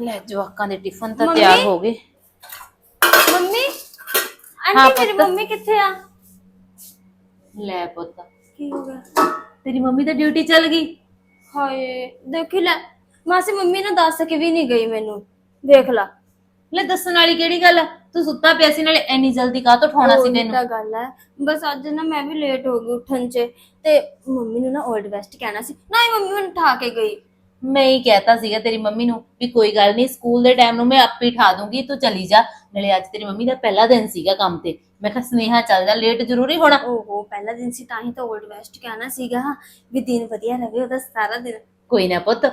ਲੈ ਜਵਾਕਾਂ ਦੇ ਟਿਫਨ ਤਾਂ ਮੰਮੀ? ਤਿਆਰ ਹੋ ਗਏ। ਮੰਮੀ? ਹਾਂ, ਆਂਟੀ ਮੇਰੀ ਪੁੱਤ। ਮੰਮੀ ਕਿੱਥੇ ਆ? ਲੈ ਪੁੱਤ। ਕੀ ਹੋ ਗਿਆ? ਤੇਰੀ ਮੰਮੀ ਤਾਂ ਡਿਊਟੀ ਚੱਲ ਗਈ। ਹਾਏ ਦੇਖੀ ਲੈ ਮਾਸੀ ਮੰਮੀ ਨਾ ਦੱਸ ਕੇ ਵੀ ਨਹੀਂ ਗਈ ਮੈਨੂੰ। ਦੇਖ ਲਾ। ਲੈ ਦੱਸਣ ਵਾਲੀ ਕਿਹੜੀ ਗੱਲ ਆ? ਤੂੰ ਸੁੱਤਾ ਪਿਆ ਸੀ ਨਾਲੇ ਇੰਨੀ ਜਲਦੀ ਕਾਹ ਤੋਂ ਉਠਾਉਣਾ ਸੀ ਉਹੀ ਤੈਨੂੰ? ਤਾਂ ਗੱਲ ਹੈ ਬਸ ਅੱਜ ਨਾ ਮੈਂ ਵੀ ਲੇਟ ਹੋ ਗਈ ਉੱਠਣ 'ਚ ਤੇ ਮੰਮੀ ਨੂੰ ਨਾ 올ਡ ਵੈਸਟ ਕਹਿਣਾ ਸੀ। ਨਾ ਹੀ ਮੰਮੀ ਮੈਨੂੰ ਠਾ ਕੇ ਗਈ। ਮੈਂ ਹੀ ਕਹਿਤਾ ਸੀਗਾ ਤੇਰੀ ਮੰਮੀ ਨੂੰ ਵੀ ਕੋਈ ਗੱਲ ਨਹੀਂ ਸਕੂਲ ਦੇ ਟਾਈਮ ਨੂੰ ਮੈਂ ਆਪੇ ਠਾ ਦੂੰਗੀ ਤੂੰ ਚਲੀ ਜਾ। ਨਾਲੇ ਅੱਜ ਤੇਰੀ ਮੰਮੀ ਦਾ ਪਹਿਲਾ ਦਿਨ ਸੀਗਾ ਕੰਮ ਤੇ। ਮੈਂ ਕਿਹਾ ਸਨੇਹਾ ਚੱਲ ਜਾ ਲੇਟ ਜ਼ਰੂਰੀ ਹੋਣਾ। ਓਹੋ ਪਹਿਲਾ ਦਿਨ ਸੀ ਤਾਂ ਹੀ ਤਾਂ 올ਡ ਵੈਸਟ ਕਹਿਣਾ ਸੀਗਾ ਵੀ ਦਿਨ ਵਧੀਆ ਰਵੇ ਉਹਦਾ ਸਾਰਾ ਦਿਨ। ਕੋਈ ਨਾ ਪੁੱਤ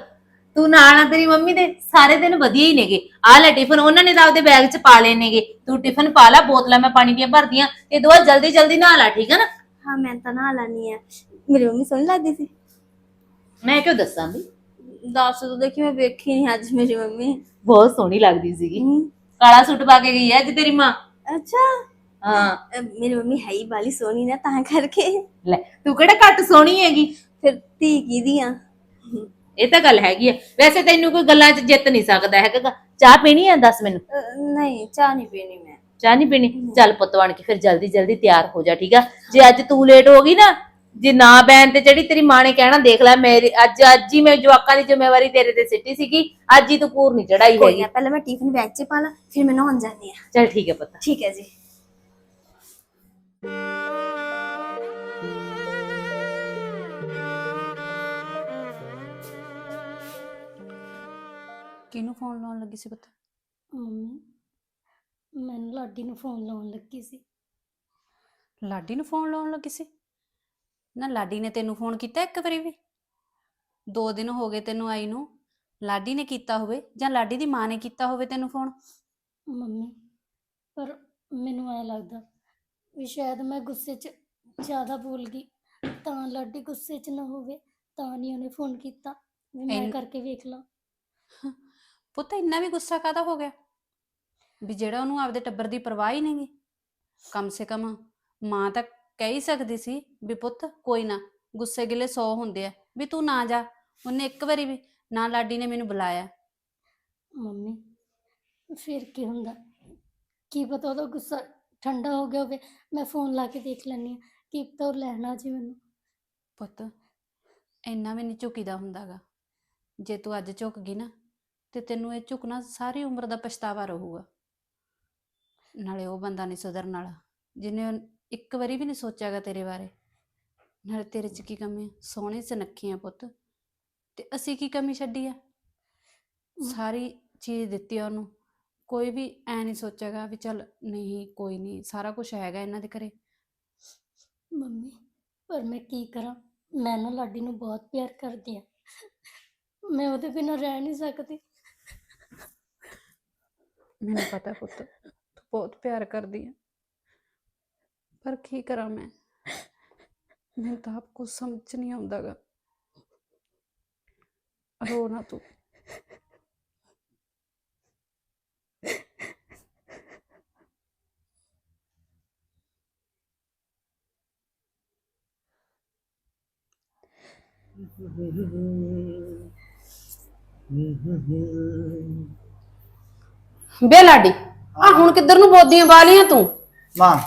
ਤੂੰ ਨਾਲ ਆ ਤੇਰੀ ਮੰਮੀ ਦੇ ਸਾਰੇ ਦਿਨ ਵਧੀਆ ਹੀ ਨੇਗੇ। ਆ ਲੈ ਟਿਫਨ ਉਹਨਾਂ ਨੇ ਤਾਂ ਆਪਦੇ ਬੈਗ 'ਚ ਪਾ ਲਏ ਨੇਗੇ। ਤੂੰ ਟਿਫਨ ਪਾ ਲੈ ਬੋਤਲਾਂ ਮੈਂ ਪਾਣੀ ਦੀਆਂ ਭਰਦੀਆਂ ਤੇ ਦੁਆ ਜਲਦੀ ਜਲਦੀ ਨਹਾ ਲੈ ਠੀਕ ਹੈ ਨਾ? ਹਾਂ ਮੈਂ ਤਾਂ ਨਾ ਲਾਨੀ ਆ। ਮੇਰੀ ਮੰਮੀ ਸੋਹਣੀ ਲੱਗਦੀ ਸੀ। ਮੈਂ ਕਿਉਂ ਦੱਸਾਂ ਵੀ? ਦੱਸ ਦੋ ਦੇਖੀ ਮੈਂ ਵੇਖੀ ਨਹੀਂ ਅੱਜ ਮੇਰੀ ਮੰਮੀ। ਬਹੁਤ ਸੋਹਣੀ ਲੱਗਦੀ ਸੀਗੀ। ਕਾਲਾ ਸੂਟ ਪਾ ਕੇ ਗਈ ਹੈ ਅੱਜ ਤੇਰੀ ਮਾਂ। ਅੱਛਾ। ਹਾਂ। ਅਹ ਮੇਰੀ ਮੰਮੀ ਹੈ ਹੀ ਬਾਲੀ ਸੋਹਣੀ ਨਾ ਤਾਂ ਕਰਕੇ। ਲੈ ਤੂੰ ਕਿਹੜਾ ਘੱਟ ਸੋਹਣੀ ਹੈਗੀ? ਫਿਰ ਧੀ ਕੀ ਆ? ਇਹ ਤਾਂ ਗੱਲ ਹੈਗੀ ਆ ਵੈਸੇ ਤੈਨੂੰ ਕੋਈ ਗੱਲਾਂ 'ਚ ਜਿੱਤ ਨਹੀਂ ਸਕਦਾ ਹੈਗਾ ਗਾ। ਚਾਹ ਪੀਣੀ ਆ ਦੱਸ ਮੈਨੂੰ? ਨਹੀਂ ਚਾਹ ਨਹੀਂ ਪੀਣੀ ਮੈਂ। ਚਾਹ ਨਹੀਂ ਪੀਣੀ? ਚੱਲ ਪੁੱਤ ਬਣ ਕੇ ਫਿਰ ਜਲਦੀ ਜਲਦੀ ਤਿਆਰ ਹੋ ਜਾ ਠੀਕ ਆ? ਜੇ ਅੱਜ ਤੂੰ ਲੇਟ ਹੋ ਗਈ ਨਾ ਜੇ ਨਾ ਬੈਨ ਤੇ ਜਿਹੜੀ ਤੇਰੀ ਮਾਂ ਨੇ ਕਹਿਣਾ ਦੇਖ ਲੈ ਮੇਰੀ ਅੱਜ ਅੱਜ ਹੀ ਮੈਂ ਜਵਾਕਾਂ ਦੀ ਜ਼ਿੰਮੇਵਾਰੀ ਤੇਰੇ ਤੇ ਸਿੱਟੀ ਸੀਗੀ ਅੱਜ ਹੀ ਤੂੰ ਪੂਰ ਨਹੀਂ ਚੜਾਈ ਕੋਈ ਹੈਗੀ। ਨਾ ਪਹਿਲਾਂ ਮੈਂ ਟਿਫਨ ਬੈਗ 'ਚ ਪਾ ਲਾ ਫਿਰ ਮੈਂ ਨਹਾਉਣ ਜਾਂਦੀ ਆ। ਚੱਲ ਠੀਕ ਹੈ ਪੁੱਤ। ਠੀਕ ਹੈ ਜੀ। ਕਿਹਨੂੰ ਫੋਨ ਲਾਉਣ ਲੱਗੀ ਸੀ ਪੁੱਤ? ਮੰਮੀ ਮੈਨੂੰ ਲਾਡੀ ਨੂੰ ਫੋਨ ਲਾਉਣ ਲੱਗੀ ਸੀ। ਲਾਡੀ ਨੂੰ ਫੋਨ ਲਾਉਣ ਲੱਗੀ ਸੀ? ਨਾ ਲਾਡੀ ਨੇ ਤੈਨੂੰ ਫੋਨ ਕੀਤਾ ਇੱਕ ਵਾਰੀ ਵੀ? ਦੋ ਦਿਨ ਹੋ ਗਏ ਤੈਨੂੰ ਆਈ ਨੂੰ। ਲਾਡੀ ਨੇ ਕੀਤਾ ਹੋਵੇ ਜਾਂ ਲਾਡੀ ਦੀ ਮਾਂ ਨੇ ਕੀਤਾ ਹੋਵੇ ਤੈਨੂੰ ਫੋਨ ਮੰਮੀ ਪਰ ਮੈਨੂੰ ਐ ਲੱਗਦਾ ਵੀ ਸ਼ਾਇਦ ਮੈਂ ਗੁੱਸੇ 'ਚ ਜ਼ਿਆਦਾ ਬੋਲ ਗਈ। ਤਾਂ ਲਾਡੀ ਗੁੱਸੇ 'ਚ ਨਾ ਹੋਵੇ ਤਾਂ ਨਹੀਂ ਉਹਨੇ ਫੋਨ ਕੀਤਾ। ਵੀ ਮੈਂ ਕਰਕੇ ਵੇਖ ਲਾਂ। ਪੁੱਤ ਇੰਨਾ ਵੀ ਗੁੱਸਾ ਕਾਦਾ ਹੋ ਗਿਆ? ਵੀ ਜਿਹੜਾ ਉਹਨੂੰ ਆਪਦੇ ਟੱਬਰ ਦੀ ਪਰਵਾਹ ਹੀ ਨਹੀਂਗੀ ਕਮ ਸੇ ਕਮ ਮਾਂ ਤਾਂ ਕਹਿ ਹੀ ਸਕਦੀ ਸੀ ਵੀ ਪੁੱਤ ਕੋਈ ਨਾ ਗੁੱਸੇ ਗਿਲੇ 100 ਹੁੰਦੇ ਆ ਵੀ ਤੂੰ ਨਾ ਜਾ। ਉਹਨੇ ਇੱਕ ਵਾਰੀ ਵੀ ਨਾ ਲਾਡੀ ਨੇ ਮੈਨੂੰ ਬੁਲਾਇਆ। ਮੰਮੀ ਫਿਰ ਕੀ ਹੁੰਦਾ? ਕੀ ਪਤਾ ਉਹਦਾ ਗੁੱਸਾ ਠੰਡਾ ਹੋ ਗਿਆ ਹੋਵੇ ਮੈਂ ਫੋਨ ਲਾ ਕੇ ਦੇਖ ਲੈਂਦੀ ਹਾਂ ਕੀ ਪਤਾ ਉਹ ਲੈਣਾ ਜੀ ਮੈਨੂੰ। ਪੁੱਤ ਇੰਨਾ ਵੀ ਨਹੀਂ ਝੁਕੀਦਾ ਹੁੰਦਾਗਾ। ਜੇ ਤੂੰ ਅੱਜ ਝੁਕ ਗਈ ਨਾ ਤੇ ਤੈਨੂੰ ਇਹ ਝੁਕਣਾ ਸਾਰੀ ਉਮਰ ਦਾ ਪਛਤਾਵਾ ਰਹੂਗਾ। ਨਾਲੇ ਉਹ ਬੰਦਾ ਨਹੀਂ ਸੁਧਰਨ ਵਾਲਾ ਜਿਹਨੇ ਇੱਕ ਵਾਰੀ ਵੀ ਨਹੀਂ ਸੋਚਿਆਗਾ ਤੇਰੇ ਬਾਰੇ। ਨਾਲੇ ਤੇਰੇ 'ਚ ਕੀ ਕਮੀ ਆ? ਸੋਹਣੇ ਸੁਨੱਖੀ ਆ ਪੁੱਤ। ਤੇ ਅਸੀਂ ਕੀ ਕਮੀ ਛੱਡੀ ਆ? ਸਾਰੀ ਚੀਜ਼ ਦਿੱਤੀ ਆ ਉਹਨੂੰ। ਕੋਈ ਵੀ ਐ ਨਹੀਂ ਸੋਚੇਗਾ ਵੀ ਚੱਲ ਨਹੀਂ ਕੋਈ ਨਹੀਂ ਸਾਰਾ ਕੁਝ ਹੈਗਾ ਇਹਨਾਂ ਦੇ ਘਰੇ। ਮੰਮੀ ਪਰ ਮੈਂ ਕੀ ਕਰਾਂ? ਮੈਂ ਨਾ ਲਾਡੀ ਨੂੰ ਬਹੁਤ ਪਿਆਰ ਕਰਦੀ ਹਾਂ ਮੈਂ ਉਹਦੇ ਬਿਨਾਂ ਰਹਿ ਨਹੀਂ ਸਕਦੀ। ਮੈਨੂੰ ਪਤਾ ਪੁੱਤ ਤੂੰ ਬਹੁਤ ਪਿਆਰ ਕਰਦੀ ਹੈ ਪਰ ਕੀ ਕਰਾਂ ਮੈਂ? ਮੈਨੂੰ ਤਾਂ ਆਪ ਕੁਝ ਸਮਝ ਨਹੀਂ ਆਉਂਦਾਗਾ। ਰੋ ਨਾ ਤੂੰ। ਬੇ ਲਾਡੀ ਆ ਹੁਣ ਕਿੱਧਰ ਨੂੰ ਬੋਦੀਆਂ ਬਾਲੀਆਂ ਤੂੰ? ਮਾਂ।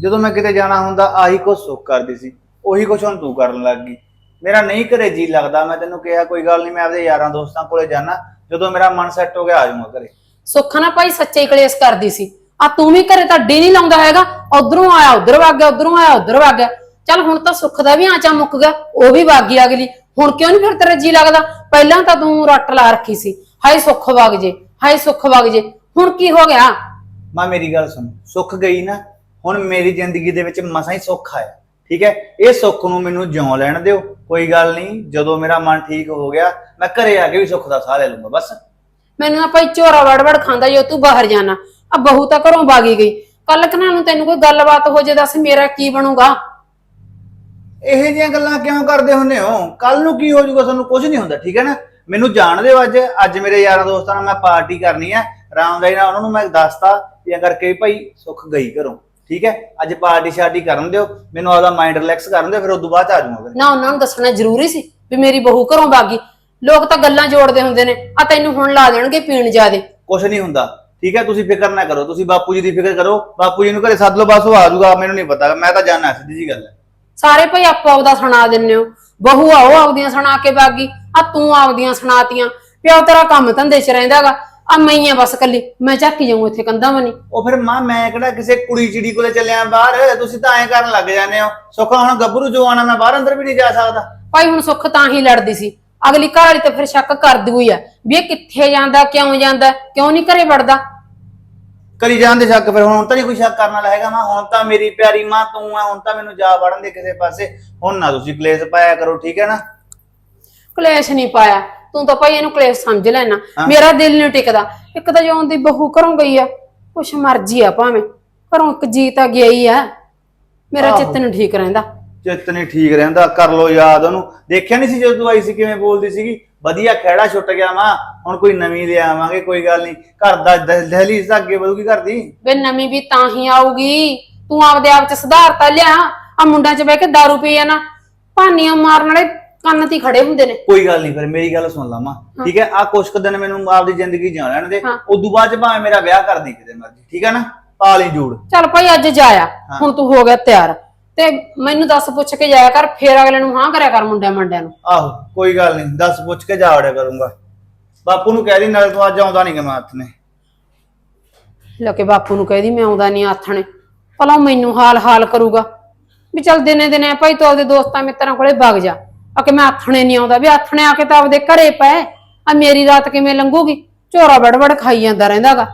ਜਦੋਂ ਮੈਂ ਕਿਤੇ ਜਾਣਾ ਹੁੰਦਾ ਆਹੀ ਕੁਛ ਸੁੱਖ ਕਰਦੀ ਸੀ। ਉਹੀ ਕੁਛ ਹੁਣ ਤੂੰ ਕਰਨ ਲੱਗ ਗਈ। ਮੇਰਾ ਨਹੀਂ ਘਰੇ ਜੀ ਲੱਗਦਾ ਮੈਂ ਤੈਨੂੰ ਕਿਹਾ ਕੋਈ ਗੱਲ ਨਹੀਂ ਮੈਂ ਆਪਦੇ ਯਾਰਾਂ ਦੋਸਤਾਂ ਕੋਲੇ ਜਾਣਾ ਜਦੋਂ ਮੇਰਾ ਮਨ ਸੈੱਟ ਹੋ ਗਿਆ ਆ ਜਾਊਂਗਾ ਘਰੇ। ਸੁੱਖ ਨਾ ਭਾਈ ਸੱਚੇ ਕਲੇਸ਼ ਕਰਦੀ ਸੀ। ਆ ਤੂੰ ਵੀ ਘਰੇ ਤਾਂ ਡੀ ਨਹੀਂ ਲਾਉਂਦਾ ਹੈਗਾ। ਉਧਰੋਂ ਆਇਆ ਉਧਰ ਵਗ ਗਿਆ ਉਧਰੋਂ ਆਇਆ ਉਧਰ ਵਗ ਗਿਆ। ਚੱਲ ਹੁਣ ਤਾਂ ਸੁੱਖ ਦਾ ਵੀ ਆਂਚਾ ਮੁੱਕ ਗਿਆ ਉਹ ਵੀ ਵਗ ਗਈ ਅਗਲੀ। ਹੁਣ ਕਿਉਂ ਨਹੀਂ ਫਿਰ ਤੇਰਾ ਜੀ ਲੱਗਦਾ? ਪਹਿਲਾਂ ਤਾਂ ਤੂੰ ਰੱਟ ਲਾ ਰੱਖੀ ਸੀ। ਹਾਏ ਸੁੱਖ ਵਗ ਜੇ ਹਾਏ ਸੁੱਖ ਵਗ ਜੇ। ਹੁਣ ਕੀ ਹੋ ਗਿਆ? ਮਾਂ ਮੇਰੀ ਗੱਲ ਸੁਣ। ਸੁੱਖ ਗਈ ਨਾ ਹੁਣ ਮੇਰੀ ਜ਼ਿੰਦਗੀ ਦੇ ਵਿੱਚ ਮਸਾਂ ਹੀ ਸੁੱਖ ਆਇਆ ਠੀਕ ਹੈ? ਇਹ ਸੁੱਖ ਨੂੰ ਮੈਨੂੰ ਜਿਉਂ ਲੈਣ ਦਿਓ ਕੋਈ ਗੱਲ ਨਹੀਂ ਜਦੋਂ ਮੇਰਾ ਮਨ ਠੀਕ ਹੋ ਗਿਆ ਮੈਂ ਘਰੇ ਆ ਕੇ ਵੀ ਸੁੱਖ ਦਾ ਸਾਹ ਲੈ ਲੂੰਗਾ ਬਸ। ਮੈਨੂੰ ਨਾ ਭਾਈ ਝੋਰਾ ਵੜ ਵੜ ਖਾਂਦਾ ਜੋ ਤੂੰ ਬਾਹਰ ਜਾਣਾ। ਆ ਬਹੂ ਤਾਂ ਘਰੋਂ ਬਾਗੀ ਗਈ। ਕੱਲ ਕਨਾ ਨੂੰ ਤੈਨੂੰ ਕੋਈ ਗੱਲਬਾਤ ਹੋ ਜੇ ਦੱਸ ਮੇਰਾ ਕੀ ਬਣੂਗਾ? ਇਹੋ ਜਿਹੀਆਂ ਗੱਲਾਂ ਕਿਉਂ ਕਰਦੇ ਹੁੰਦੇ ਹੋ? ਕੱਲ ਨੂੰ ਕੀ ਹੋ ਜਾਊਗਾ ਤੁਹਾਨੂੰ ਕੁਝ ਨਹੀਂ ਹੁੰਦਾ ਠੀਕ ਹੈ ਨਾ? ਮੈਨੂੰ ਜਾਣ ਦਿਓ ਅੱਜ। ਅੱਜ ਮੇਰੇ ਯਾਰਾਂ ਦੋਸਤਾਂ ਨਾਲ ਮੈਂ ਪਾਰਟੀ ਕਰਨੀ ਹੈ। ਆਰਾਮਦਾਈ ਨਾਲ ਉਹਨਾਂ ਨੂੰ ਮੈਂ ਦੱਸਤਾ ਇਹ ਕਰਕੇ ਭਾਈ ਸੁੱਖ ਗਈ ਘਰੋਂ। ਠੀਕ ਹੈ? ਅੱਜ ਪਾਰਟੀ ਸ਼ਾਰਟੀ ਕਰਨ ਦਿਓ ਮੈਨੂੰ ਆਪਦਾ ਮਾਈਂਡ ਰਿਲੈਕਸ ਕਰਨ ਦਿਓ ਫਿਰ ਉਸ ਤੋਂ ਬਾਅਦ ਆ ਜਾਊਂਗਾ। ਨਾ ਉਹਨਾਂ ਨੂੰ ਦੱਸਣਾ ਜ਼ਰੂਰੀ ਸੀ ਵੀ ਮੇਰੀ ਬਹੂ ਘਰੋਂ ਬਾਗੀ ਲੋਕ ਤਾਂ ਗੱਲਾਂ ਜੋੜਦੇ ਹੁੰਦੇ ਨੇ ਆ ਤੈਨੂੰ ਹੁਣ ਲਾ ਦੇਣਗੇ ਪੀਣ ਜਿਆਦੇ। ਕੁਝ ਨਹੀਂ ਹੁੰਦਾ ਠੀਕ ਹੈ? ਤੁਸੀਂ ਫਿਕਰ ਨਾ ਕਰੋ ਤੁਸੀਂ ਬਾਪੂ ਜੀ ਦੀ ਫਿਕਰ ਕਰੋ ਬਾਪੂ ਜੀ ਨੂੰ ਘਰੇ ਸੱਦ ਲਓ ਬਸ ਉਹ ਆ ਜਾਊਗਾ ਮੈਨੂੰ ਨਹੀਂ ਪਤਾ ਮੈਂ ਤਾਂ ਜਾਣਾ ਸਿੱਧੀ ਜੀ ਗੱਲ ਹੈ। ਸਾਰੇ ਭਾਈ ਆਪੋ ਆਪਦਾ ਸੁਣਾ ਦਿੰਨੇ ਹੋ ਬਹੂ ਆਓ ਆਪਦੀਆਂ ਸੁਣਾ ਕੇ ਬਾਗੀ ਆ ਤੂੰ ਆਪਦੀਆਂ ਸੁਣਾਤੀਆਂ ਪਿਓ ਤੇਰਾ ਕੰਮ ਧੰਦੇ 'ਚ ਰਹਿੰਦਾਗਾ ਆ ਮਈਆਂ ਬਸ ਕੱਲੀ ਮੈਂ ਝਾਕੀ ਜਾਊਂ ਇੱਥੇ ਕੰਧਾਂ ਬਣੀ ਉਹ ਫਿਰ ਮਾਂ ਮੈਂ ਕਿਹੜਾ ਕਿਸੇ ਕੁੜੀ ਚਿੜੀ ਕੋਲੇ ਚੱਲਿਆ ਬਾਹਰ? ਤੁਸੀਂ ਤਾਂ ਐਂ ਕਰਨ ਲੱਗ ਜਾਂਦੇ ਹੋ। ਸੁੱਖਾ ਹੁਣ ਗੱਭਰੂ ਜੋ ਆਣਾ ਮੈਂ ਬਾਹਰ ਅੰਦਰ ਵੀ ਨਹੀਂ ਜਾ ਸਕਦਾ। ਭਾਈ ਹੁਣ ਸੁੱਖ ਤਾਂ ਹੀ ਲੜਦੀ ਸੀ। ਅਗਲੀ ਘਰ ਵਾਲੀ ਤੇ ਫਿਰ ਸ਼ੱਕ ਕਰਦੀ ਹੋਈ ਆ। ਵੀ ਇਹ ਕਿੱਥੇ ਜਾਂਦਾ ਕਿਉਂ ਜਾਂਦਾ ਕਿਉਂ ਨਹੀਂ ਘਰੇ ਵੜਦਾ? ਕਰੀ ਜਾਂਦੇ ਸ਼ੱਕ ਫਿਰ ਹੁਣ ਤਾਂ ਨਹੀਂ ਕੋਈ ਸ਼ੱਕ ਕਰਨ ਵਾਲਾ ਹੈਗਾ ਮਾਂ। ਹੁਣ ਤਾਂ ਮੇਰੀ ਪਿਆਰੀ ਮਾਂ ਤੂੰ ਆ ਹੁਣ ਤਾਂ ਮੈਨੂੰ ਜਾ ਵੜਨ ਦੇ ਕਿਸੇ ਪਾਸੇ। ਹੁਣ ਨਾ ਤੁਸੀਂ ਕਲੇਸ਼ ਪਾਇਆ ਕਰੋ ਠੀਕ ਹੈ ਨਾ? ਕਲੇਸ਼ ਨਹੀਂ ਪਾਇਆ। ਤੂੰ ਤਾਂ ਭਾਈ ਇਹਨੂੰ ਕਲੇਸ਼ ਸਮਝ ਲੈਣਾ। ਮੇਰਾ ਦਿਲ ਨਹੀਂ ਟਿਕਦਾ। ਇੱਕ ਤਾਂ ਜਿਉਂ ਦੀ ਬਹੂ ਘਰੋਂ ਗਈ ਆ ਕੁਛ ਮਰਜ਼ੀ ਆ ਭਾਵੇਂ। ਘਰੋਂ ਇੱਕ ਜੀ ਤਾਂ ਗਿਆ ਹੀ ਆ। ਮੇਰਾ ਚਿੱਤ ਨਹੀਂ ਠੀਕ ਰਹਿੰਦਾ। ਚਿੱਤ ਨਹੀਂ ਠੀਕ ਰਹਿੰਦਾ ਕਰ ਲੋ ਯਾਦ ਉਹਨੂੰ। ਦੇਖਿਆ ਨਹੀਂ ਸੀ ਜਦੋਂ ਤੂੰ ਆਈ ਸੀ ਕਿਵੇਂ ਬੋਲਦੀ ਸੀਗੀ? ਵਧੀਆ ਖਹਿੜਾ ਛੁੱਟ ਗਿਆ ਮਾਂ ਹੁਣ ਕੋਈ ਨਵੀਂ ਲਿਆਵਾਂਗੇ ਕੋਈ ਗੱਲ ਨਹੀਂ ਘਰ ਦਾ ਦ- ਦਹਲੀਜ਼ ਤਾਂ ਅੱਗੇ ਵਧੂਗੀ ਘਰ ਦੀ। ਵੇ ਨਵੀਂ ਵੀ ਤਾਂ ਹੀ ਆਊਗੀ। ਤੂੰ ਆਪਦੇ ਆਪ ਚ ਸੁਧਾਰ ਤਾਂ ਲਿਆ। ਆ ਮੁੰਡਿਆਂ ਚ ਬਹਿ ਕੇ दारू ਪੀ ਜਾਣਾ ਭਾਨੀਆਂ ਮਾਰਨ ਵਾਲੇ ਕੰਨ ਤੇ ਹੀ ਖੜੇ ਹੁੰਦੇ ਨੇ। ਕੋਈ ਗੱਲ ਨਹੀਂ ਫਿਰ ਮੇਰੀ ਗੱਲ ਸੁਣ ਲਾ ਮਾਂ। ਠੀਕ ਹੈ? ਆ ਕੁਛ ਕੁ ਦਿਨ ਮੈਨੂੰ ਆਪਦੀ ਜ਼ਿੰਦਗੀ ਜਿਉਣ ਲੈਣ ਦੇ। ਹਾਂ। ਉਦੋਂ ਬਾਅਦ ਚ ਭਾਵੇਂ ਮੇਰਾ ਵਿਆਹ ਕਰ ਦੀ ਕਿਤੇ ਮਰਜ਼ੀ। ਠੀਕ ਹੈ ਨਾ? ਪਾ ਲਈ ਜੂੜ। ਚੱਲ ਭਾਈ ਅੱਜ ਜਾਇਆ ਹੁਣ ਤੂੰ ਹੋ ਗਿਆ ਤਿਆਰ। ਤੇ ਮੈਨੂੰ ਦੱਸ ਪੁੱਛ ਕੇ ਜਾਇਆ ਕਰ ਫੇਰ ਅਗਲੇ ਨੂੰ ਹਾਂ ਕਰਿਆ ਕਰ ਮੁੰਡਿਆਂ ਮੰਡਿਆਂ ਨੂੰ। ਆਹੋ ਕੋਈ ਗੱਲ ਨਹੀਂ। ਦੱਸ ਪੁੱਛ ਕੇ ਜਾ ਵੜਿਆ ਕਰੂੰਗਾ। ਬਾਪੂ ਨੂੰ ਕਹਿ ਦੀ ਨਾਲੇ ਤੂੰ ਅੱਜ ਆਉਂਦਾ ਨਹੀਂ ਕਿ ਮੈਂ ਹੱਥ ਨੇ ਲੱਕੇ ਬਾਪੂ ਨੂੰ ਕਹਿਦੀ ਮੈਂ ਆਉਂਦਾ ਨਹੀਂ ਆਥਣੇ। ਭਲਾ ਉਹ ਮੈਨੂੰ ਹਾਲ ਹਾਲ ਕਰੂਗਾ। ਵੀ ਚੱਲ ਦਿਨੇ ਦਿਨੇ ਭਾਈ ਤੂੰ ਆਪਦੇ ਦੋਸਤਾਂ ਮਿੱਤਰਾਂ ਕੋਲੇ ਵਗ ਜਾ। ਆ ਕਿ ਮੈਂ ਆਥਣੇ ਨਹੀਂ ਆਉਂਦਾ ਵੀ ਆਥਣੇ ਆ ਕੇ ਤਾਂ ਆਪਦੇ ਘਰੇ ਪਏ। ਆ ਮੇਰੀ ਰਾਤ ਕਿਵੇਂ ਲੰਘੂਗੀ? ਝੋਰਾ ਬੜਬੜ ਖਾਈ ਜਾਂਦਾ ਰਹਿੰਦਾਗਾ।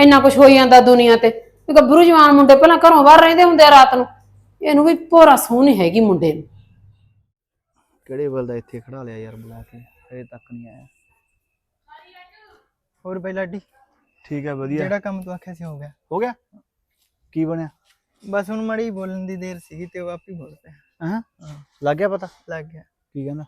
ਇੰਨਾ ਕੁਝ ਹੋਈ ਜਾਂਦਾ ਦੁਨੀਆ ਤੇ। ਵੀ ਗੱਭਰੂ ਜਵਾਨ ਮੁੰਡੇ ਪਹਿਲਾਂ ਘਰੋਂ ਬਾਹਰ ਰਹਿੰਦੇ ਹੁੰਦੇ ਆ ਰਾਤ ਨੂੰ। ਇਹਨੂੰ ਵੀ ਭੋਰਾ ਸੂਹ ਨਹੀਂ ਹੈਗੀ ਮੁੰਡੇ ਨੂੰ। ਕਿਹੜੇ ਵੱਲ ਦਾ ਇੱਥੇ ਖੜਾ ਲਿਆ ਯਾਰ ਬੁਲਾ ਕੇ ਹਜੇ ਤੱਕ ਨਹੀਂ ਆਇਆ। ਹੋਰ ਬਈ ਲਾਡੀ ਠੀਕ ਹੈ ਵਧੀਆ। ਜਿਹੜਾ ਕੰਮ ਤੂੰ ਆਖਿਆ ਸੀ ਹੋ ਗਿਆ। ਹੋ ਗਿਆ? ਕੀ ਬਣਿਆ? ਬਸ ਹੁਣ ਮੜੀ ਬੋਲਣ ਦੀ ਦੇਰ ਸੀਗੀ ਤੇ ਉਹ ਆਪ ਹੀ ਬੋਲ ਪਿਆ ਹਾਂ। ਲੱਗ ਗਿਆ ਪਤਾ? ਲੱਗ ਗਿਆ। ਕੀ ਕਹਿੰਦਾ?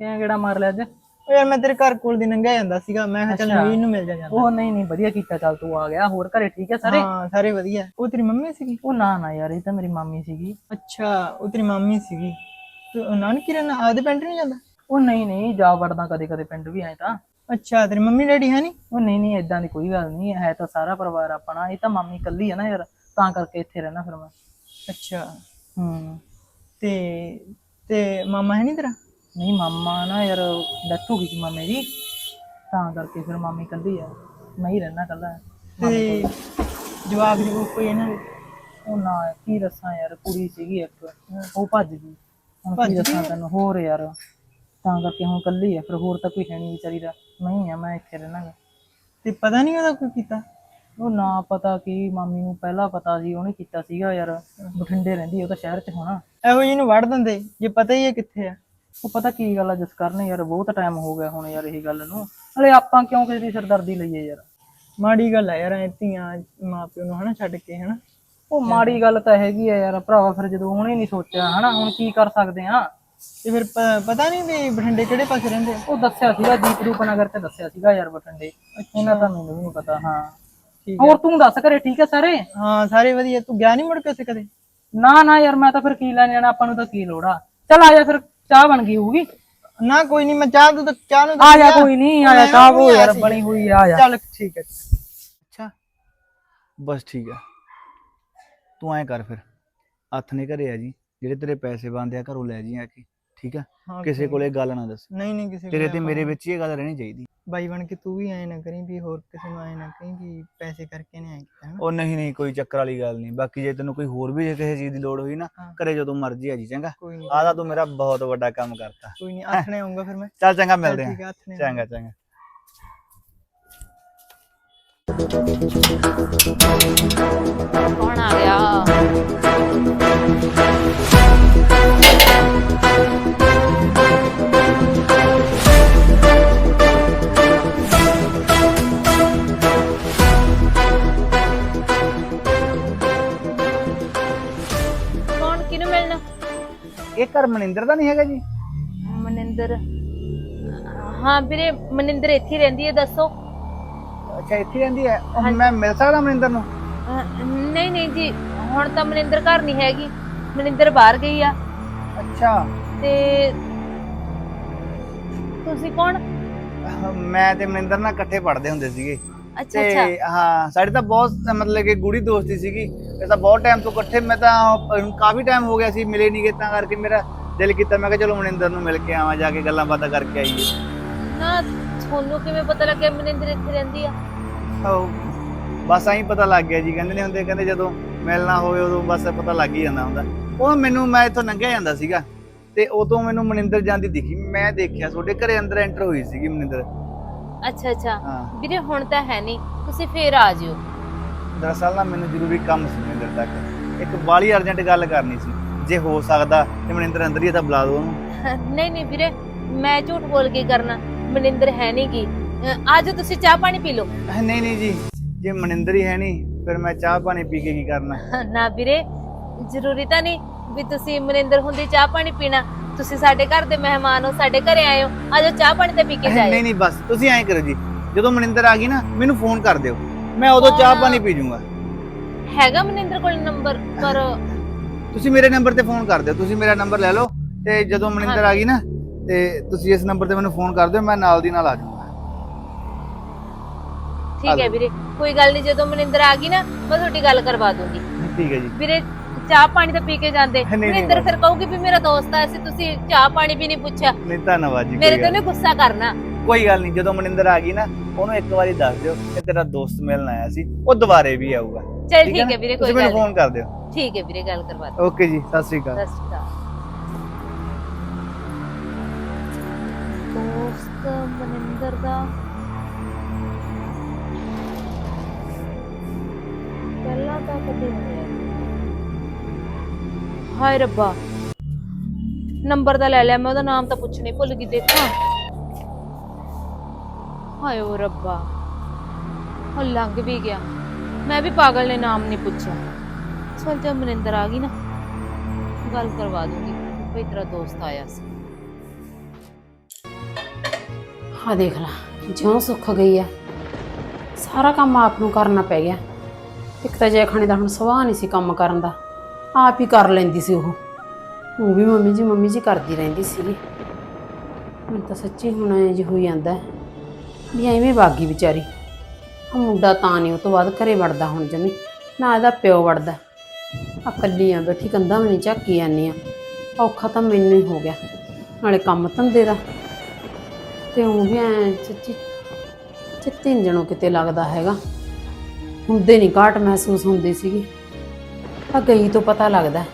ਕਿਵੇਂ ਕਿਹੜਾ ਮਾਰ ਲਿਆ ਅੱਜ? ਉਹ ਯਾਰ ਮੈਂ ਤੇਰੇ ਘਰ ਕੋਲ ਦੀ ਨੰਗਾ ਜਾਂਦਾ ਸੀਗਾ ਮੈਂ ਕਿਹਾ ਚੱਲ ਅੱਛਾ। ਨੂੰ ਮਿਲ ਜਾ ਜਾਂਦਾ। ਉਹ ਨਹੀਂ ਨਹੀਂ ਵਧੀਆ ਕੀਤਾ ਚੱਲ ਤੂੰ ਆ ਗਿਆ ਹੋਰ ਘਰੇ ਠੀਕ ਹੈ ਸਾਰੇ? ਹਾਂ ਸਾਰੇ ਵਧੀਆ। ਉਹ ਤੇਰੀ ਮੰਮੀ ਸੀਗੀ? ਉਹ ਨਾ ਨਾ ਯਾਰ ਇਹ ਤਾਂ ਮੇਰੀ ਮਾਮੀ ਸੀਗੀ। ਅੱਛਾ ਉਹ ਤੇਰੀ ਮੰਮੀ ਸੀਗੀ। ਤੂੰ ਨਾਨਕੀ ਰਹਿਣਾ ਆਪਦੇ ਪਿੰਡ ਨਹੀਂ ਜਾਂਦਾ? ਉਹ ਨਹੀਂ ਨਹੀਂ ਜਾ ਵੜਦਾ ਕਦੇ ਕਦੇ ਪਿੰਡ ਵੀ ਆਏ ਤਾਂ। ਅੱਛਾ ਤੇਰੀ ਮੰਮੀ ਡੈਡੀ ਹੈ ਨਹੀਂ? ਉਹ ਨਹੀਂ ਨਹੀਂ ਇਦਾਂ ਦੀ ਕੋਈ ਗੱਲ ਨਹੀਂ ਹੈ ਤਾਂ ਸਾਰਾ ਪਰਿਵਾਰ ਆਪਣਾ ਇਹ ਤਾਂ ਮਾਮੀ ਇਕੱਲੀ ਹੈ ਨਾ ਯਾਰ ਤਾਂ ਕਰਕੇ ਇੱਥੇ ਰਹਿਣਾ ਫਿਰ ਮੈਂ। ਅੱਛਾ। ਹੂੰ। ਤੇ ਤੇ ਮਾਮਾ ਹੈ ਨਹੀਂ ਤੇਰਾ? ਨਹੀਂ ਮਾਮਾ ਨਾ ਯਾਰ ਡੈਥ ਹੋ ਗਈ ਸੀ ਮਾਮੇ ਦੀ ਤਾਂ ਕਰਕੇ ਫਿਰ ਮਾਮੀ ਇਕੱਲੀ ਆ। ਮੈਂ ਹੀ ਰਹਿਣਾ ਇਕੱਲਾ। ਤੇ ਜਵਾਬ ਜਵਾਬ ਕੋਈ ਇਹਨਾਂ ਦੇ। ਉਹ ਨਾ ਕੀ ਦੱਸਾਂ ਯਾਰ ਕੁੜੀ ਸੀਗੀ ਇੱਕ ਉਹ ਭੱਜ ਗਈ। ਹੁਣ ਕੀ ਦੱਸਾਂ? ਤੈਨੂੰ ਹੋਰ ਯਾਰ। ਤਾਂ ਕਰਕੇ ਹੁਣ ਇਕੱਲੀ ਆ ਫਿਰ ਹੋਰ ਤਾਂ ਕੋਈ ਹੈ ਨਹੀਂ ਵਿਚਾਰੀ ਦਾ। ਨਹੀਂ ਆ ਮੈਂ ਇੱਥੇ ਰਹਿਣਾ ਗਾ। ਤੇ ਪਤਾ ਨਹੀਂ ਉਹਦਾ ਕੋਈ ਕੀਤਾ? ਉਹ ਨਾ ਪਤਾ ਕੀ ਮਾਮੀ ਨੂੰ ਪਹਿਲਾਂ ਪਤਾ ਸੀ ਉਹਨੇ ਕੀਤਾ ਸੀਗਾ ਯਾਰ। ਬਠਿੰਡੇ ਰਹਿੰਦੀ ਉਹ ਤਾਂ ਸ਼ਹਿਰ 'ਚ ਹੋਣਾ। ਇਹੋ ਜਿਹੀ ਨੂੰ ਵੜ ਦਿੰਦੇ ਜੇ ਪਤਾ ਹੀ ਹੈ ਕਿੱਥੇ ਆ। ਉਹ ਪਤਾ ਕੀ ਗੱਲ ਆ ਜਿਸ ਕਰਨ ਯਾਰ ਬਹੁਤ ਟਾਈਮ ਹੋ ਗਿਆ ਹੁਣ ਯਾਰ ਇਹ ਗੱਲ ਨੂੰ। ਹਲੇ ਆਪਾਂ ਕਿਉਂ ਕਿਸੇ ਦੀ ਸਿਰਦਰਦੀ ਲਈਏ ਯਾਰ? ਮਾੜੀ ਗੱਲ ਆ ਯਾਰ ਐ ਧੀਆਂ ਮਾਂ ਪਿਓ ਨੂੰ ਹਨਾ ਛੱਡ ਕੇ ਹਨਾ। ਉਹ ਮਾੜੀ ਗੱਲ ਤਾਂ ਹੈਗੀ ਆ ਯਾਰ ਭਰਾਵਾ ਫਿਰ ਜਦੋਂ ਉਹਨੇ ਨਹੀਂ ਸੋਚਿਆ ਹਨਾ ਹੁਣ ਕੀ ਕਰ ਸਕਦੇ ਆ? ਤੇ ਫਿਰ ਪਤਾ ਨਹੀਂ ਵੀ ਬਠਿੰਡੇ ਕਿਹੜੇ ਪਾਸੇ ਰਹਿੰਦੇ? ਉਹ ਦੱਸਿਆ ਸੀਗਾ ਦੀਪ ਰੂਪਨਗਰ ਤੇ ਦੱਸਿਆ ਸੀਗਾ ਯਾਰ ਬਠਿੰਡੇ। ਇਹਨਾਂ ਤਾਂ ਮੈਨੂੰ ਵੀ ਨਹੀਂ ਪਤਾ ਹਾਂ। ਠੀਕ ਹੋਰ ਤੂੰ ਦੱਸ ਘਰੇ ਠੀਕ ਹੈ ਸਾਰੇ? ਹਾਂ ਸਾਰੇ ਵਧੀਆ। ਤੂੰ ਗਿਆ ਨਹੀਂ ਮੁੜ ਕੇ ਉੱਥੇ ਕਦੇ? ਨਾ ਨਾ ਯਾਰ ਮੈਂ ਤਾਂ ਫਿਰ ਕੀ ਲੈਣ ਜਾਣਾ ਆਪਾਂ ਨੂੰ ਤਾਂ ਕੀ ਲੋੜ ਆ। ਚੱਲ ਆ ਜਾ ਫਿਰ ਚਾਹ ਬਣ ਗਈ ਹੋਊਗੀ। ਨਾ ਕੋਈ ਨਹੀਂ ਮੈਂ ਚਾਹ ਤੂੰ ਤਾਂ ਚਾਹ ਨੂੰ ਆ ਜਾ ਕੋਈ ਨਹੀਂ ਆ ਜਾ ਚਾਹ ਉਹ ਯਾਰ। ਬਣੀ ਹੋਈ ਆ ਆ ਜਾ। ਚੱਲ ਠੀਕ ਹੈ। ਅੱਛਾ। ਬਸ ਠੀਕ ਆ ਤੂੰ ਐਂ ਕਰ ਫਿਰ। ਹੱਥ ਨੇ ਘਰੇ ਆ ਜੀ। ਜਿਹੜੇ ਤੇਰੇ ਪੈਸੇ ਬੰਦੇ ਆ ਘਰੋਂ ਲੈ ਜੀ ਆ ਕੇ। ਠੀਕ ਆ ਹਾਂ, ਕਿਸੇ ਕੋਈ ਕੋਲੇ ਗੱਲ ਨਾ ਦੱਸ। ਨਹੀਂ ਨਹੀਂ ਕਿਸੇ ਤੇਰੇ ਕੋਲੇ ਤੇ ਮੇਰੇ ਵਿੱਚ ਹੀ ਇਹ ਗੱਲ ਰਹਿਣੀ ਚਾਹੀਦੀ। ਬਾਈ ਬਣ ਕੇ ਤੂੰ ਵੀ ਐ ਨਾ ਕਰੀ ਵੀ ਹੋਰ ਕਿਸੇ ਨੂੰ ਐ ਨਾ ਕਹੀਂ ਵੀ ਪੈਸੇ ਕਰਕੇ ਨਹੀਂ ਆਇਆ ਕੀਤਾ ਹਨਾ? ਉਹ ਨਹੀਂ ਨਹੀਂ ਕੋਈ ਚੱਕਰ ਵਾਲੀ ਗੱਲ ਨਹੀਂ। ਬਾਕੀ ਜੇ ਤੈਨੂੰ ਕੋਈ ਹੋਰ ਵੀ ਜੇ ਕਿਸੇ ਚੀਜ਼ ਦੀ ਲੋੜ ਹੋਈ ਨਾ ਹਾਂ। ਘਰੇ ਜਦੋਂ ਮਰਜ਼ੀ ਆ ਜੀ ਚੰਗਾ? ਕੋਈ ਨਹੀਂ। ਆਹ ਤਾਂ ਤੂੰ ਮੇਰਾ ਬਹੁਤ ਵੱਡਾ ਕੰਮ ਕਰਤਾ। ਕੋਈ ਨਹੀਂ ਆਥਣੇ ਆਉਂਗਾ ਫਿਰ ਮੈਂ। ਚੱਲ ਚੰਗਾ ਮਿਲਦੇ ਠੀਕ ਆ ਆ ਆਥਣੇ ਚੰਗਾ ਚੰਗਾ। ਕੌਣ ਆ ਗਿਆ? ਕੌਣ ਕਿਹਨੂੰ ਮਿਲਣਾ? ਇਹ ਘਰ ਮਨਿੰਦਰ ਦਾ ਨਹੀਂ ਹੈਗਾ ਜੀ? ਮਨਿੰਦਰ। ਹਾਂ ਵੀਰੇ ਮਨਿੰਦਰ ਇੱਥੇ ਹੀ ਰਹਿੰਦੀ ਹੈ ਦੱਸੋ। ਅੱਛਾ ਇੱਥੇ ਹੀ ਰਹਿੰਦੀ ਹੈ? ਉਹ ਮੈਂ ਮਿਲ ਸਕਦਾ ਮਨਿੰਦਰ ਨੂੰ? ਅਹ, ਨਹੀਂ ਨਹੀਂ ਜੀ ਹੁਣ ਤਾਂ ਮਨਿੰਦਰ ਘਰ ਨਹੀਂ ਹੈਗੀ। ਮਨਿੰਦਰ ਬਾਹਰ ਗਈ ਆ। ਅੱਛਾ। ਤੇ ਤੁਸੀਂ ਕੌਣ? ਮੈਂ ਤੇ ਮਨਿੰਦਰ ਨਾਲ ਇਕੱਠੇ ਪੜ੍ਹਦੇ ਹੁੰਦੇ ਸੀਗੇ। ਅੱਛਾ ਅੱਛਾ। ਤੇ ਹਾਂ ਸਾਡੀ ਤਾਂ ਬਹੁਤ ਮਤਲਬ ਕਿ ਗੂੜੀ ਦੋਸਤੀ ਸੀਗੀ। ਇਹ ਤਾਂ ਬਹੁਤ ਟਾਈਮ ਤੋਂ ਇਕੱਠੇ ਮੈਂ ਤਾਂ ਹੁਣ ਕਾਫੀ ਟਾਈਮ ਹੋ ਗਿਆ ਸੀ ਮਿਲੇ ਨਹੀਂ ਗਏ ਤਾਂ ਕਰਕੇ ਮੇਰਾ ਦਿਲ ਕੀਤਾ। ਮੈਂ ਕਿਹਾ ਚਲੋ ਮਨਿੰਦਰ ਨੂੰ ਮਿਲ ਕੇ ਆਵਾਂ ਜਾ ਕੇ ਗੱਲਾਂ ਬਾਤਾਂ ਕਰਕੇ ਆਈਏ। ਨਾ ਤੁਹਾਨੂੰ ਕਿਵੇਂ ਪਤਾ ਲੱਗਿਆ ਮਨਿੰਦਰ ਇੱਥੇ ਰਹਿੰਦੀ ਆ? ਉਹ ਬਸ ਐਂ ਪਤਾ ਲੱਗ ਗਿਆ ਜੀ। ਕਹਿੰਦੇ ਨੇ ਹੁੰਦੇ ਕਹਿੰਦੇ ਜਦੋਂ ਮਿਲਣਾ ਹੋਵੇ ਉਦੋਂ ਬਸ ਪਤਾ ਲੱਗ ਹੀ ਜਾਂਦਾ ਹੁੰਦਾ। ਉਹ ਮੈਨੂੰ ਮੈਂ ਇੱਥੋਂ ਲੰਘਿਆ ਜਾਂਦਾ ਸੀਗਾ ਤੇ ਉਦੋਂ ਮੈਨੂੰ ਮਨਿੰਦਰ ਜਾਂਦੀ ਦਿਖੀ। ਮੈਂ ਦੇਖਿਆ ਤੁਹਾਡੇ ਘਰੇ ਅੰਦਰ ਐਂਟਰ ਹੋਈ ਸੀਗੀ ਮਨਿੰਦਰ। ਅੱਛਾ ਅੱਛਾ। ਹਾਂ। ਵੀਰੇ ਹੁਣ ਤਾਂ ਹੈ ਨਹੀਂ। ਤੁਸੀਂ ਫੇਰ ਆ ਜਿਓ। ਦਰਅਸਲ ਨਾ ਮੈਨੂੰ ਜ਼ਰੂਰੀ ਕੰਮ ਸੀ ਮਨਿੰਦਰ ਤੱਕ। ਇੱਕ ਬਾਲੀ ਅਰਜੈਂਟ ਗੱਲ ਕਰਨੀ ਸੀ। ਜੇ ਹੋ ਸਕਦਾ ਤੇ ਮਨਿੰਦਰ ਅੰਦਰ ਹੀ ਆ ਤਾਂ ਬੁਲਾ ਦਿਓ ਉਹਨੂੰ। ਨਹੀਂ ਨਹੀਂ ਵੀਰੇ ਮੈਂ ਝੂਠ ਬੋਲ ਕੇ ਕਰਨਾ। ਮਨਿੰਦਰ ਹੈ ਨਹੀਂ ਗੀ ਅੱਜ ਤੁਸੀਂ ਚਾਹ ਪਾਣੀ ਪੀ ਲਓ। ਨਹੀਂ ਨਹੀਂ ਜੀ ਜੇ ਮਨਿੰਦਰ ਹੀ ਹੈ ਨਹੀਂ ਫਿਰ ਮੈਂ ਚਾਹ ਪਾਣੀ ਪੀ ਕੇ ਕੀ ਕਰਨਾ? ਨਾ ਵੀਰੇ ਜ਼ਰੂਰੀ ਤਾਂ ਨਹੀਂ ਵੀ ਤੁਸੀਂ ਮਨਿੰਦਰ ਹੁੰਦੀ ਚਾਹ ਪਾਣੀ ਪੀਣਾ। ਤੁਸੀਂ ਸਾਡੇ ਘਰ ਦੇ ਮਹਿਮਾਨ ਹੋ ਸਾਡੇ ਘਰੇ ਆਏ ਹੋ ਆਜੋ ਚਾਹ ਪਾਣੀ ਤੇ ਪੀ ਕੇ ਨਹੀਂ ਜਾਇਓ। ਨਹੀਂ ਬਸ ਤੁਸੀਂ ਐਂ ਕਰੋ ਜੀ ਜਦੋਂ ਮਨਿੰਦਰ ਆ ਗਈ ਨਾ ਮੈਨੂੰ ਫੋਨ ਕਰ ਦਿਓ। ਮੈਂ ਉਦੋਂ ਚਾਹ ਪਾਣੀ ਪੀ ਜਾਊਂਗਾ। ਹੈਗਾ ਮਨਿੰਦਰ ਕੋਲ ਨੰਬਰ ਪਰ ਤੁਸੀਂ ਮੇਰੇ ਨੰਬਰ ਤੇ ਫੋਨ ਕਰ ਦਿਓ ਤੁਸੀਂ ਮੇਰਾ ਨੰਬਰ ਲੈ ਲਓ ਤੇ ਜਦੋਂ ਮਨਿੰਦਰ ਆ ਗਈ ਨਾ ਤੇ ਤੁਸੀਂ ਇਸ ਨੰਬਰ ਤੇ ਮੈਨੂੰ ਫੋਨ ਕਰ ਦਿਓ ਮੈਂ ਨਾਲ ਦੀ ਨਾਲ ਆ ਜਾਊਂਗਾ। ਠੀਕ ਹੈ ਵੀਰੇ ਕੋਈ ਗੱਲ ਨਹੀਂ ਜਦੋਂ ਮਨਿੰਦਰ ਆ ਗਈ ਨਾ ਮੈਂ ਤੁਹਾਡੀ ਗੱਲ ਕਰਵਾ ਦੂੰਗੀ। ਠੀਕ ਹੈ ਜੀ। ਵੀਰੇ ਚਾਹ ਪਾਣੀ ਤਾਂ ਪੀ ਕੇ ਜਾਂਦੇ। ਮਨਿੰਦਰ। ਫਿਰ ਕਹੂਗੀ ਵੀ ਮੇਰਾ ਦੋਸਤ ਆ ਸੀ ਤੁਸੀਂ ਚਾਹ ਪਾਣੀ ਵੀ ਨਹੀਂ ਪੁੱਛਿਆ। ਨਹੀਂ ਧੰਨਵਾਦ ਜੀ ਮੇਰੇ ਤੇ ਉਹਨੇ ਗੁੱਸਾ ਕਰਨਾ। ਕੋਈ ਗੱਲ ਨਹੀਂ ਜਦੋਂ ਮਨਿੰਦਰ ਆ ਗਈ ਨਾ ਉਹਨੂੰ ਇੱਕ ਵਾਰੀ ਦੱਸ ਦਿਓ ਕਿ ਤੇਰਾ ਦੋਸਤ ਮਿਲਣ ਆਇਆ ਸੀ ਉਹ ਦੁਬਾਰੇ ਵੀ ਆਊਗਾ। ਚਲ ਠੀਕ? ਹੈ ਵੀਰੇ ਕੋਈ ਤੁਸੀਂ ਗੱਲ ਮੈਨੂੰ ਨਹੀਂ। ਫੋਨ ਕਰ ਦਿਓ। ਠੀਕ ਹੈ ਵੀਰੇ ਗੱਲ ਕਰਵਾ ਦਿਓ। ਓਕੇ ਜੀ ਸਤਿ ਸ਼੍ਰੀ ਅਕਾਲ। ਸਤਿ ਸ਼੍ਰੀ ਅਕਾਲ। ਦੋਸਤ ਮਨਿੰਦਰ ਦਾ ਪਹਿਲਾਂ ਤਾਂ ਕਦੇ ਹੋਇਆ ਹਾਏ ਰੱਬਾ ਨੰਬਰ ਤਾਂ ਲੈ ਲਿਆ ਮੈਂ ਉਹਦਾ ਨਾਮ ਤਾਂ ਪੁੱਛਣੇ ਭੁੱਲ ਗਈ ਦੇਖਾਂ ਹਾਏ ਓ ਰੱਬਾ ਉਹ ਲੰਘ ਵੀ ਗਿਆ ਮੈਂ ਵੀ ਪਾਗਲ ਨੇ ਨਾਮ ਨਹੀਂ ਪੁੱਛਿਆ ਚਲ ਜਦ ਮਨਿੰਦਰ ਆ ਗਈ ਨਾ ਗੱਲ ਕਰਵਾ ਦੂੰਗੀ ਭਈ ਤੇਰਾ ਦੋਸਤ ਆਇਆ ਸੀ ਹਾਂ ਦੇਖ ਲਾ, ਜਿਉਂ ਸੁੱਖ ਗਈ ਆ। ਸਾਰਾ ਕੰਮ ਆਪ ਨੂੰ ਕਰਨਾ ਪੈ ਗਿਆ। ਇੱਕ ਤਾਂ ਜੈ ਖਾਣੇ ਦਾ ਹੁਣ ਸੁਭਾਅ ਨਹੀਂ ਸੀ ਕੰਮ ਕਰਨ ਦਾ। ਆਪ ਹੀ ਕਰ ਲੈਂਦੀ ਸੀ ਉਹ। ਉਹ ਵੀ ਮੰਮੀ ਜੀ ਮੰਮੀ ਜੀ ਕਰਦੀ ਰਹਿੰਦੀ ਸੀਗੀ। ਮੈਨੂੰ ਤਾਂ ਸੱਚੀ ਹੁਣ ਐਂ ਜੀ ਹੋਈ ਜਾਂਦਾ ਵੀ ਐਵੇਂ ਬਾਗੀ ਵਿਚਾਰੀ। ਆ ਮੁੰਡਾ ਤਾਂ ਨਹੀਂ, ਉਹ ਤੋਂ ਬਾਅਦ ਘਰੇ ਵੜਦਾ ਹੁਣ ਜਮੀ। ਨਾ ਇਹਦਾ ਪਿਓ ਵੜਦਾ। ਆ ਕੱਲੀ ਆ ਬੈਠੀ ਕੰਧਾਂ ਵੀ ਨਹੀਂ ਝਾਕੀ ਜਾਂਦੀ ਆ ਔਖਾ ਤਾਂ ਮੈਨੂੰ ਹੀ ਹੋ ਗਿਆ। ਨਾਲੇ ਕੰਮ ਧੰਦੇ ਦਾ। ਤੇ ਉਹ ਵੀ ਐਂ ਸੱਚੀ ਚਿੱਤੇ ਜਣੋ ਕਿਤੇ ਲੱਗਦਾ ਹੈਗਾ। ਹੁੰਦੇ ਨਹੀਂ ਘਾਟ ਮਹਿਸੂਸ ਹੁੰਦੀ ਸੀਗੀ। ਆ ਗਈ ਤੋਂ ਪਤਾ ਲੱਗਦਾ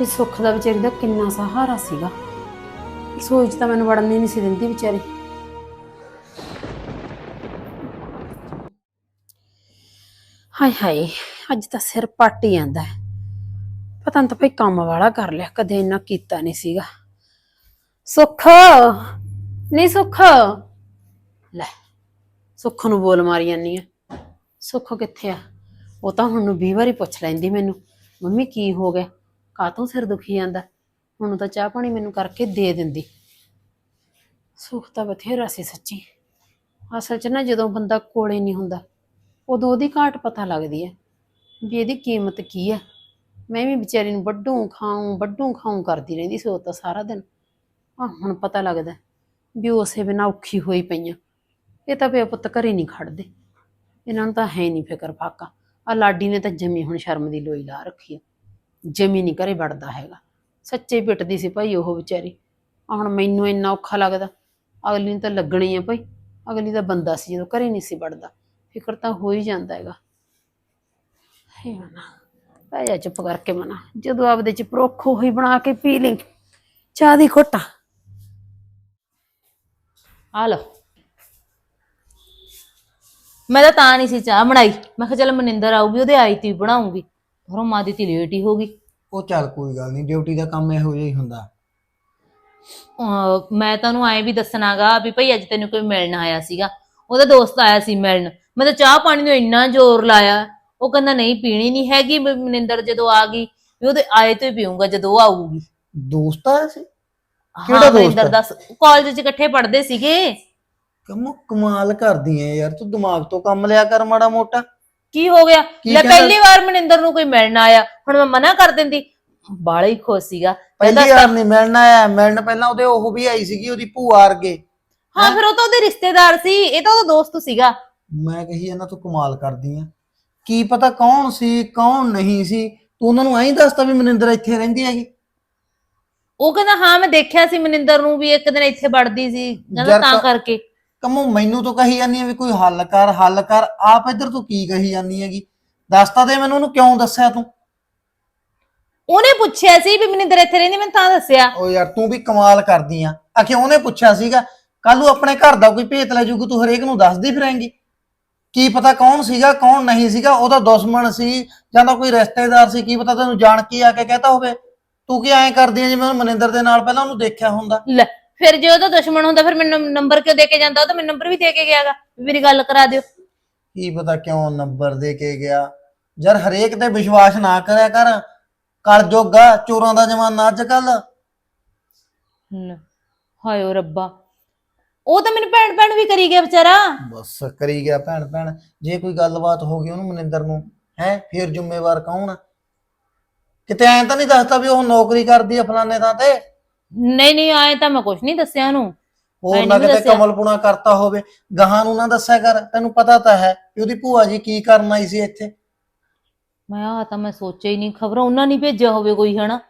ਵੀ ਸੁੱਖ ਦਾ ਵਿਚਾਰੀ ਦਾ ਕਿੰਨਾ ਸਹਾਰਾ ਸੀਗਾ। ਸੋਚ ਤਾਂ ਮੈਨੂੰ ਵੜਨ ਨਹੀਂ ਸੀ ਦਿੰਦੀ ਵਿਚਾਰੀ। ਹਾਏ ਹਾਏ, ਅੱਜ ਤਾਂ ਸਿਰ ਪੱਟ ਹੀ ਜਾਂਦਾ ਹੈ। ਪਤਾ ਨਹੀਂ ਤਾਂ ਭਈ ਕੰਮ ਵਾਲਾ ਕਰ ਲਿਆ, ਕਦੇ ਇੰਨਾ ਕੀਤਾ ਨਹੀਂ ਸੀਗਾ। ਸੁੱਖ! ਨਹੀਂ ਸੁੱਖ? ਲੈ ਸੁੱਖ ਨੂੰ ਬੋਲ ਮਾਰੀ ਜਾਨੀ ਆ। ਸੁੱਖ ਕਿੱਥੇ ਆ? ਉਹ ਤਾਂ ਹੁਣ ਨੂੰ 20 ਵਾਰੀ ਪੁੱਛ ਲੈਂਦੀ ਮੈਨੂੰ ਮੰਮੀ ਕੀ ਹੋ ਗਿਆ? ਕਾਤੋਂ ਸਿਰ ਦੁਖੀ ਜਾਂਦਾ? ਹੁਣ ਤਾਂ ਚਾਹ ਪਾਣੀ ਮੈਨੂੰ ਕਰਕੇ ਦੇ ਦਿੰਦੀ। ਸੁੱਖ ਤਾਂ ਬਥੇਰਾ ਸੀ ਸੱਚੀ। ਅਸਲ 'ਚ ਨਾ ਜਦੋਂ ਬੰਦਾ ਕੋਲੇ ਨਹੀਂ ਹੁੰਦਾ ਉਦੋਂ ਉਹਦੀ ਘਾਟ ਪਤਾ ਲੱਗਦੀ ਹੈ ਵੀ ਇਹਦੀ ਕੀਮਤ ਕੀ ਹੈ ਮੈਂ ਵੀ ਵਿਚਾਰੀ ਨੂੰ ਵੱਡੂ ਖਾਉਂ ਵੱਡੂ ਖਾਉਂ ਕਰਦੀ ਰਹਿੰਦੀ ਸੀ ਉਹ ਤਾਂ ਸਾਰਾ ਦਿਨ। ਆ ਹੁਣ ਪਤਾ ਲੱਗਦਾ। ਵੀ ਉਸੇ ਬਿਨਾ ਔਖੀ ਹੋਈ ਪਈਆਂ। ਇਹ ਤਾਂ ਪਿਓ ਪੁੱਤ ਘਰੇ ਨਹੀਂ ਖੜਦੇ। ਇਹਨਾਂ ਨੂੰ ਤਾਂ ਹੈ ਨਹੀਂ ਫਿਕਰ ਫਾਕਾ। ਆ ਲਾਡੀ ਨੇ ਤਾਂ ਜਮੀ ਹੁਣ ਸ਼ਰਮ ਦੀ ਲੋਈ ਲਾ ਰੱਖੀ ਆ। ਜਮੀ ਨਹੀਂ ਘਰੇ ਵੜਦਾ ਹੈਗਾ। ਸੱਚੇ ਪਿੱਟਦੀ ਸੀ ਭਾਈ ਉਹ ਵਿਚਾਰੀ। ਆ ਹੁਣ ਮੈਨੂੰ ਇੰਨਾ ਔਖਾ ਲੱਗਦਾ। ਅਗਲੀ ਨੂੰ ਤਾਂ ਲੱਗਣੀ ਆ ਭਾਈ। ਅਗਲੀ ਦਾ ਬੰਦਾ ਸੀ ਜਦੋਂ ਘਰੇ ਨਹੀਂ ਸੀ ਵੜਦਾ। ਫਿਕਰ ਤਾਂ ਹੋ ਹੀ ਜਾਂਦਾ ਹੈਗਾ। ਹੇ ਮਨਾ। ਪੈ ਜਾ ਚੁੱਪ ਕਰਕੇ ਮਨਾ। ਜਦੋਂ ਆਪਦੇ ਚ ਪਰੋਖੋ ਹੀ ਬਣਾ ਕੇ ਪੀ ਲਈ ਚਾਹ ਦੀ ਘੁੱਟ ਆ ਲਓ। ਮੈਂ ਤਾਂ ਤਾਂ ਨਹੀਂ ਸੀ ਚਾਹ ਬਣਾਈ। ਮੈਂ ਕਿਹਾ ਚੱਲ ਮਨਿੰਦਰ ਆਊਗੀ ਉਹਦੇ ਆਈ ਤੀ ਬਣਾਉਂਗੀ ਉਹ ਮਾਂ ਦੀ ਤੀ ਲੇਟ ਹੀ ਹੋ ਗਈ। ਉਹ ਚੱਲ ਕੋਈ ਗੱਲ ਨਹੀਂ ਡਿਊਟੀ ਦਾ ਕੰਮ ਇਹੋ ਜਿਹਾ ਹੀ ਹੁੰਦਾ। ਅਹ ਮੈਂ ਤੁਹਾਨੂੰ ਐਂ ਵੀ ਦੱਸਣਾਗਾ ਵੀ ਭਈ ਅੱਜ ਤੈਨੂੰ ਕੋਈ ਮਿਲਣ ਆਇਆ ਸੀਗਾ। ਉਹਦਾ ਦੋਸਤ ਆਇਆ ਸੀ ਮਿਲਣ। ਮੈਂ ਤਾਂ ਚਾਹ ਪਾਣੀ ਨੂੰ ਇੰਨਾ ਜ਼ੋਰ ਲਾਇਆ। ਉਹ ਕਹਿੰਦਾ ਨਹੀਂ ਪੀਣੀ ਨਹੀਂ ਹੈਗੀ ਵੀ ਮਨਿੰਦਰ ਜਦੋਂ ਆ ਗਈ ਵੀ ਉਹਦੇ ਆਏ ਤੋਂ ਹੀ ਪੀਊਂਗਾ ਜਦੋਂ ਉਹ ਆਊਗੀ। ਦੋਸਤ ਆ ਸੀ? ਕਿਹੜਾ ਦੋਸਤ? ਦਾ ਕਾਲਜ 'ਚ ਇਕੱਠੇ ਪੜ੍ਹਦੇ ਸੀਗੇ? ਕਮ ਕਮਾਲ ਕਰਦੀ ਐ ਯਾਰ ਤੂੰ ਦਿਮਾਗ ਤੋਂ ਕੰਮ ਲਿਆ ਕਰ ਮਾੜਾ ਮੋਟਾ। ਕੀ ਹੋ ਗਿਆ? ਕੀ ਲੈ ਕਹਿੰਦਾ? ਪਹਿਲੀ ਵਾਰ ਮਨਿੰਦਰ ਨੂੰ ਕੋਈ ਮਿਲਣ ਆਇਆ ਹੁਣ ਮੈਂ ਮਨਾ ਕਰ ਦਿੰਦੀ। ਬਾਲਾ ਹੀ ਖੁਸ਼ ਸੀਗਾ। ਪਹਿਲੀ ਕਹਿੰਦਾ ਵਾਰ ਨਹੀਂ ਮਿਲਣ ਆਇਆ ਮਿਲਣ ਪਹਿਲਾਂ ਉਹਦੇ ਉਹ ਵੀ ਆਈ ਸੀਗੀ ਉਹਦੀ ਭੂਆ ਵਰਗੇ। ਹਾਂ? ਫਿਰ ਉਹ ਤਾਂ ਉਹਦੇ ਰਿਸ਼ਤੇਦਾਰ ਸੀ ਇਹ ਤਾਂ ਉਹਦਾ ਦੋਸਤ ਸੀਗਾ। ਮੈਂ ਕਹੀ ਇਹਨਾਂ ਤੂੰ ਕਮਾਲ ਕਰਦੀ ਆ। ਕੀ ਪਤਾ ਕੌਣ ਸੀ ਕੌਣ ਨਹੀਂ ਸੀ। ਤੂੰ ਉਹਨਾਂ ਨੂੰ ਐਂ ਦੱਸਤਾ ਵੀ ਮਨਿੰਦਰ ਇੱਥੇ ਰਹਿੰਦੀ ਹੈਗੀ। ਉਹ ਕਹਿੰਦਾ ਹਾਂ ਮੈਂ ਦੇਖਿਆ ਸੀ ਮਨਿੰਦਰ ਨੂੰ ਵੀ ਇੱਕ ਦਿਨ ਇੱਥੇ ਵੜਦੀ ਸੀ। ਕਹਿੰਦਾ ਯਾਰ ਤਾਂ ਤਾਂ- ਕਰਕੇ। ਕਮੋ ਮੈਨੂੰ ਤੂੰ ਕਹੀ ਜਾਂਦੀ ਆ ਵੀ ਕੋਈ ਹੱਲ ਕਰ ਹੱਲ ਕਰ। ਆਪ ਇੱਧਰ ਤੂੰ ਕੀ ਕਹੀ ਜਾਂਦੀ ਹੈਗੀ? ਦੱਸਤਾ ਦੇ ਮੈਨੂੰ ਉਹਨੂੰ ਕਿਉਂ ਦੱਸਿਆ ਤੂੰ? ਉਹਨੇ ਪੁੱਛਿਆ ਸੀ ਵੀ ਮਨਿੰਦਰ ਇੱਥੇ ਰਹਿੰਦੀ ਮੈਂ ਤਾਂ ਦੱਸਿਆ। ਓ ਯਾਰ ਤੂੰ ਵੀ ਕਮਾਲ ਕਰਦੀ ਆ। ਆਖੇ ਉਹਨੇ ਪੁੱਛਿਆ ਸੀਗਾ ਕੱਲ ਨੂੰ ਆਪਣੇ ਘਰ ਦਾ ਕੋਈ ਭੇਤ ਲੈ ਜੂਗੀ ਤੂੰ ਹਰੇਕ ਨੂੰ ਦੱਸਦੀ ਫਿਰੇਂਗੀ। ਕੀ ਪਤਾ ਕੌਣ ਸੀਗਾ ਕੌਣ ਨਹੀਂ ਸੀਗਾ ਉਹਦਾ ਦੁਸ਼ਮਣ ਸੀ ਜਾਂ ਤਾਂ ਕੋਈ ਰਿਸ਼ਤੇਦਾਰ ਸੀ ਕੀ ਪਤਾ ਤੈਨੂੰ ਜਾਣ ਕੇ ਆ ਕੇ ਕਹਤਾ ਹੋਵੇ। ਤੂੰ ਕੀ ਐਂ ਕਰਦੀ ਆ ਜਿਵੇਂ ਮਨਿੰਦਰ ਦੇ ਨਾਲ ਪਹਿਲਾਂ ਉਹਨੂੰ ਦੇਖਿਆ ਹੁੰਦਾ? ਲੈ ਫਿਰ ਜੇ ਉਹਦਾ ਦੁਸ਼ਮਣ ਹੁੰਦਾ ਫਿਰ ਮੈਨੂੰ ਨੰਬਰ ਕਿਉਂ ਦੇ ਕੇ ਜਾਂਦਾ? ਉਹ ਤਾਂ ਮੈਨੂੰ ਨੰਬਰ ਵੀ ਦੇ ਕੇ ਗਿਆਗਾ। ਮੇਰੀ ਗੱਲ ਕਰਾ ਦਿਓ। ਕੀ ਪਤਾ ਕਿਉਂ ਨੰਬਰ ਦੇ ਕੇ ਗਿਆ? ਯਾਰ ਹਰੇਕ ਤੇ ਵਿਸ਼ਵਾਸ ਨਾ ਕਰਿਆ ਕਰ। ਕਲ ਜੋਗਾ ਚੋਰਾਂ ਦਾ ਜ਼ਮਾਨਾ ਅੱਜ ਕੱਲ ਲੈ, ਹਾਏ ਓ ਰੱਬਾ। ਉਹ ਤਾਂ ਮੈਨੂੰ ਭੈਣ ਭੈਣ ਵੀ ਕਰੀ ਗਿਆ ਵਿਚਾਰਾ। ਬਸ ਕਰੀ ਗਿਆ ਭੈਣ ਭੈਣ ਜੇ ਕੋਈ ਗੱਲਬਾਤ ਹੋ ਗਈ ਉਹਨੂੰ ਮਨਿੰਦਰ ਨੂੰ ਹੈ? ਫਿਰ ਜ਼ਿੰਮੇਵਾਰ ਕੌਣ ਆ? ਕਿਤੇ ਐਂ ਤਾਂ ਨਹੀਂ ਦੱਸਦਾ ਵੀ ਉਹ ਨੌਕਰੀ ਕਰਦੀ ਆ ਫਲਾਣੇ ਥਾਂ ਤੇ? ਨਹੀਂ ਨਹੀਂ ਆਏ ਤਾਂ ਮੈਂ ਕੁਝ ਨਹੀਂ ਦੱਸਿਆ ਉਹਨੂੰ। ਹੋਰ ਨਾ ਕਿਤੇ। ਕਮਲਪੁਣਾ ਕਰਤਾ ਹੋਵੇ। ਗਾਹਾਂ ਨੂੰ ਨਾ ਦੱਸਿਆ ਕਰ ਤੈਨੂੰ ਪਤਾ ਤਾਂ ਹੈ ਕਿ ਉਹਦੀ ਭੂਆ ਜੀ ਕੀ ਕਰਨ ਆਈ ਸੀ ਇੱਥੇ। ਮੈਂ ਆ ਤਾਂ ਮੈਂ ਸੋਚਿਆ ਹੀ ਨਹੀਂ ਖਬਰ ਉਹਨਾਂ ਨਹੀਂ ਭੇਜਿਆ ਹੋਵੇ ਕੋਈ ਹਨਾ?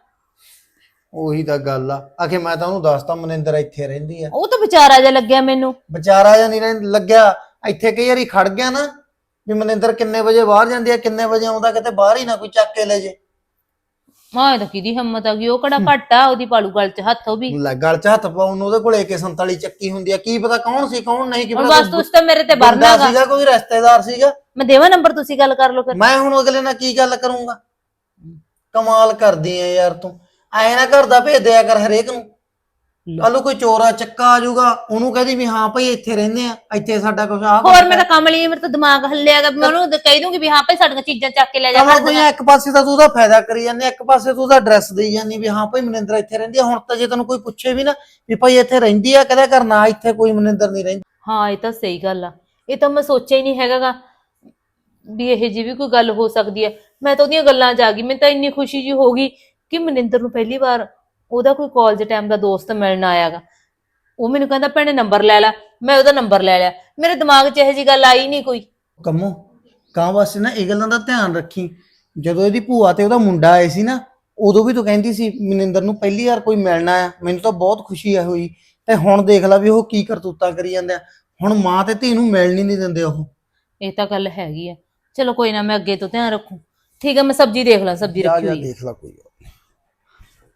ਉਹੀ ਤਾਂ ਗੱਲ ਆ। ਆਖੇ ਮੈਂ ਤਾਂ ਉਹਨੂੰ ਦੱਸਤਾ ਮਨਿੰਦਰ ਇੱਥੇ ਰਹਿੰਦੀ ਆ। ਉਹ ਤਾਂ ਵਿਚਾਰਾ ਜਿਹਾ ਲੱਗਿਆ ਮੈਨੂੰ। ਵਿਚਾਰਾ ਜਾਂ ਨਹੀਂ ਰਹਿੰ- ਲੱਗਿਆ। ਇੱਥੇ ਕਈ ਵਾਰੀ ਖੜ ਗਿਆ ਨਾ ਵੀ ਮਨਿੰਦਰ ਕਿੰਨੇ ਵਜੇ ਬਾਹਰ ਜਾਂਦੀ ਆ ਕਿੰਨੇ ਵਜੇ ਆਉਂਦਾ ਕਿਤੇ ਬਾਹਰ ਹੀ ਨਾ ਕੋਈ ਚੱਕ ਕੇ ਲੈ ਜੇ। ਮਾਂ ਤਾਂ ਕਿਹਦੀ ਹਿੰਮਤ ਆ ਗਈ ਉਹ ਕਿਹੜਾ ਘੱਟ ਆ ਉਹਦੀ ਪਾਲੂ ਗੱਲ ਚ ਹੱਥ ਉਹ ਵੀ। ਲੈ ਗਲ ਚ ਹੱਥ ਪਾਉਣ ਨੂੰ ਉਹਦੇ ਕੋਲ AK47 ਚੱਕੀ ਹੁੰਦੀ ਆ। ਕੀ ਪਤਾ ਕੌਣ ਸੀ ਕੌਣ ਨਹੀਂ ਕੀ ਹੁਣ ਪਤਾ ਬਸ ਤੁਸੀਂ ਤਾਂ ਮੇਰੇ ਤੇ ਬੰਦਾ ਵਰਨਾਗਾ ਸੀਗਾ ਕੋਈ ਰਿਸ਼ਤੇਦਾਰ ਸੀਗਾ। ਮੈਂ ਦੇਵਾਂ ਨੰਬਰ ਤੁਸੀਂ ਗੱਲ ਕਰ ਲਓ ਫਿਰ। ਮੈਂ ਹੁਣ ਅਗਲੇ ਨਾਲ ਕੀ ਗੱਲ ਕਰੂੰਗਾ? ਕਮਾਲ ਕਰਦੀ ਐ ਯਾਰ ਤੂੰ। ਐ ਨਾ ਕਰਦਾ ਭੇਜ ਦਿਆ ਕਰ ਹਰੇਕ ਨੂੰ। ਕੱਲੂ ਕੋਈ ਚੋਰਾ ਚੱਕਾ ਆ ਜਾਊਗਾ ਉਹਨੂੰ ਕਹਦੀ ਵੀ ਹਾਂ ਭਾਈ ਇੱਥੇ ਰਹਿੰਦੇ ਆ ਇੱਥੇ ਸਾਡਾ ਕੁਝ ਆ ਹੋਰ ਮੈਂ ਤਾਂ ਕੰਮ ਲਈ ਮੇਰੇ ਤਾਂ ਦਿਮਾਗ ਹੱਲਿਆਗਾ ਮੈਂ ਉਹਨੂੰ ਕਹਿ ਦੂੰਗੀ ਵੀ ਹਾਂ ਭਾਈ ਸਾਡੀਆਂ ਚੀਜ਼ਾਂ ਚੱਕ ਕੇ ਲੈ ਜਾ ਘਰ ਕੋਈ। ਇੱਕ ਪਾਸੇ ਤਾਂ ਤੂੰ ਉਹਦਾ ਫਾਇਦਾ ਕਰੀ ਜਾਂਦੀ ਇੱਕ ਪਾਸੇ ਤੂੰ ਉਹਦਾ ਐਡਰੈਸ ਦੇਈ ਜਾਂਦੀ ਵੀ ਹਾਂ ਭਾਈ ਮਨਿੰਦਰ ਇੱਥੇ ਰਹਿੰਦੀ ਆ ਹੁਣ ਤਾਂ ਜੇ ਤੈਨੂੰ ਕੋਈ ਪੁੱਛੇ ਵੀ ਨਾ ਵੀ ਭਾਈ ਇੱਥੇ ਰਹਿੰਦੀ ਆ ਕਹਦਾ ਕਰ ਨਾ ਇੱਥੇ ਕੋਈ ਮਨਿੰਦਰ ਨਹੀਂ ਰਹਿੰਦੀ। ਹਾਂ ਇਹ ਤਾਂ ਸਹੀ ਗੱਲ ਆ ਇਹ ਤਾਂ ਮੈਂ ਸੋਚਿਆ ਹੀ ਨਹੀਂ ਹੈਗਾਗਾ ਵੀ ਇਹ ਜੀ ਵੀ ਕੋਈ ਗੱਲ ਹੋ ਸਕਦੀ ਹੈ ਮੈਂ ਤਾਂ ਉਹਦੀਆਂ ਗੱਲਾਂ 'ਚ ਆ ਗਈ ਮੈਨੂੰ ਤਾਂ ਇੰਨੀ ਖੁਸ਼ੀ ਜੀ ਹੋ ਗਈ ਕਿ ਮਨਿੰਦਰ ਨੂੰ ਪਹਿਲੀ ਵਾਰ ਉਹਦਾ ਕੋਈ ਕਾਲਜ ਟਾਈਮ ਦਾ ਦੋਸਤ ਮਿਲਣ ਆਇਆਗਾ ਉਹ ਮੈਨੂੰ ਕਹਿੰਦਾ ਭੈਣੇ ਨੰਬਰ ਲੈ ਲੈ। ਮੈਂ ਉਹਦਾ ਨੰਬਰ ਲੈ ਲਿਆ। ਮੇਰੇ ਦਿਮਾਗ 'ਚ ਇਹੋ ਜੀ ਗੱਲ ਆਈ ਨਹੀਂ ਕੋਈ। ਕੰਮੋ ਕਾਂ ਵਾਸਤੇ ਨਾ ਇਹ ਗੱਲਾਂ ਦਾ ਧਿਆਨ ਰੱਖੀ। ਜਦੋਂ ਇਹਦੀ ਭੂਆ ਤੇ ਉਹਦਾ ਮੁੰਡਾ ਆਏ ਸੀ ਨਾ ਉਦੋਂ ਵੀ ਤੂੰ ਕਹਿੰਦੀ ਸੀ ਮਨਿੰਦਰ ਨੂੰ ਪਹਿਲੀ ਵਾਰ ਕੋਈ ਮਿਲਣਾ ਆ ਮੈਨੂੰ ਤਾਂ ਬਹੁਤ ਖੁਸ਼ੀ ਆ ਹੋਈ। ਤੇ ਹੁਣ ਦੇਖ ਲੈ ਵੀ ਉਹ ਕੀ ਕਰਤੂਤਾਂ ਕਰੀ ਜਾਂਦੇ ਆ ਹੁਣ ਮਾਂ ਤੇ ਧੀ ਨੂੰ ਮਿਲਣ ਹੀ ਨਹੀਂ ਦਿੰਦੇ ਉਹ। ਇਹ ਤਾਂ ਗੱਲ ਹੈਗੀ ਆ। ਚਲੋ ਕੋਈ ਨਾ ਮੈਂ ਅੱਗੇ ਤੋਂ ਧਿਆਨ ਰੱਖੂ। ਠੀਕ ਹੈ ਮੈਂ ਸਬਜ਼ੀ ਦੇਖ ਲਾਂ ਸਬਜ਼ੀ ਜਾ ਰੱਖੀ ਜਾ ਹੋਈ ਹੈ। ਦੇਖ ਲੈ ਕੋਈ।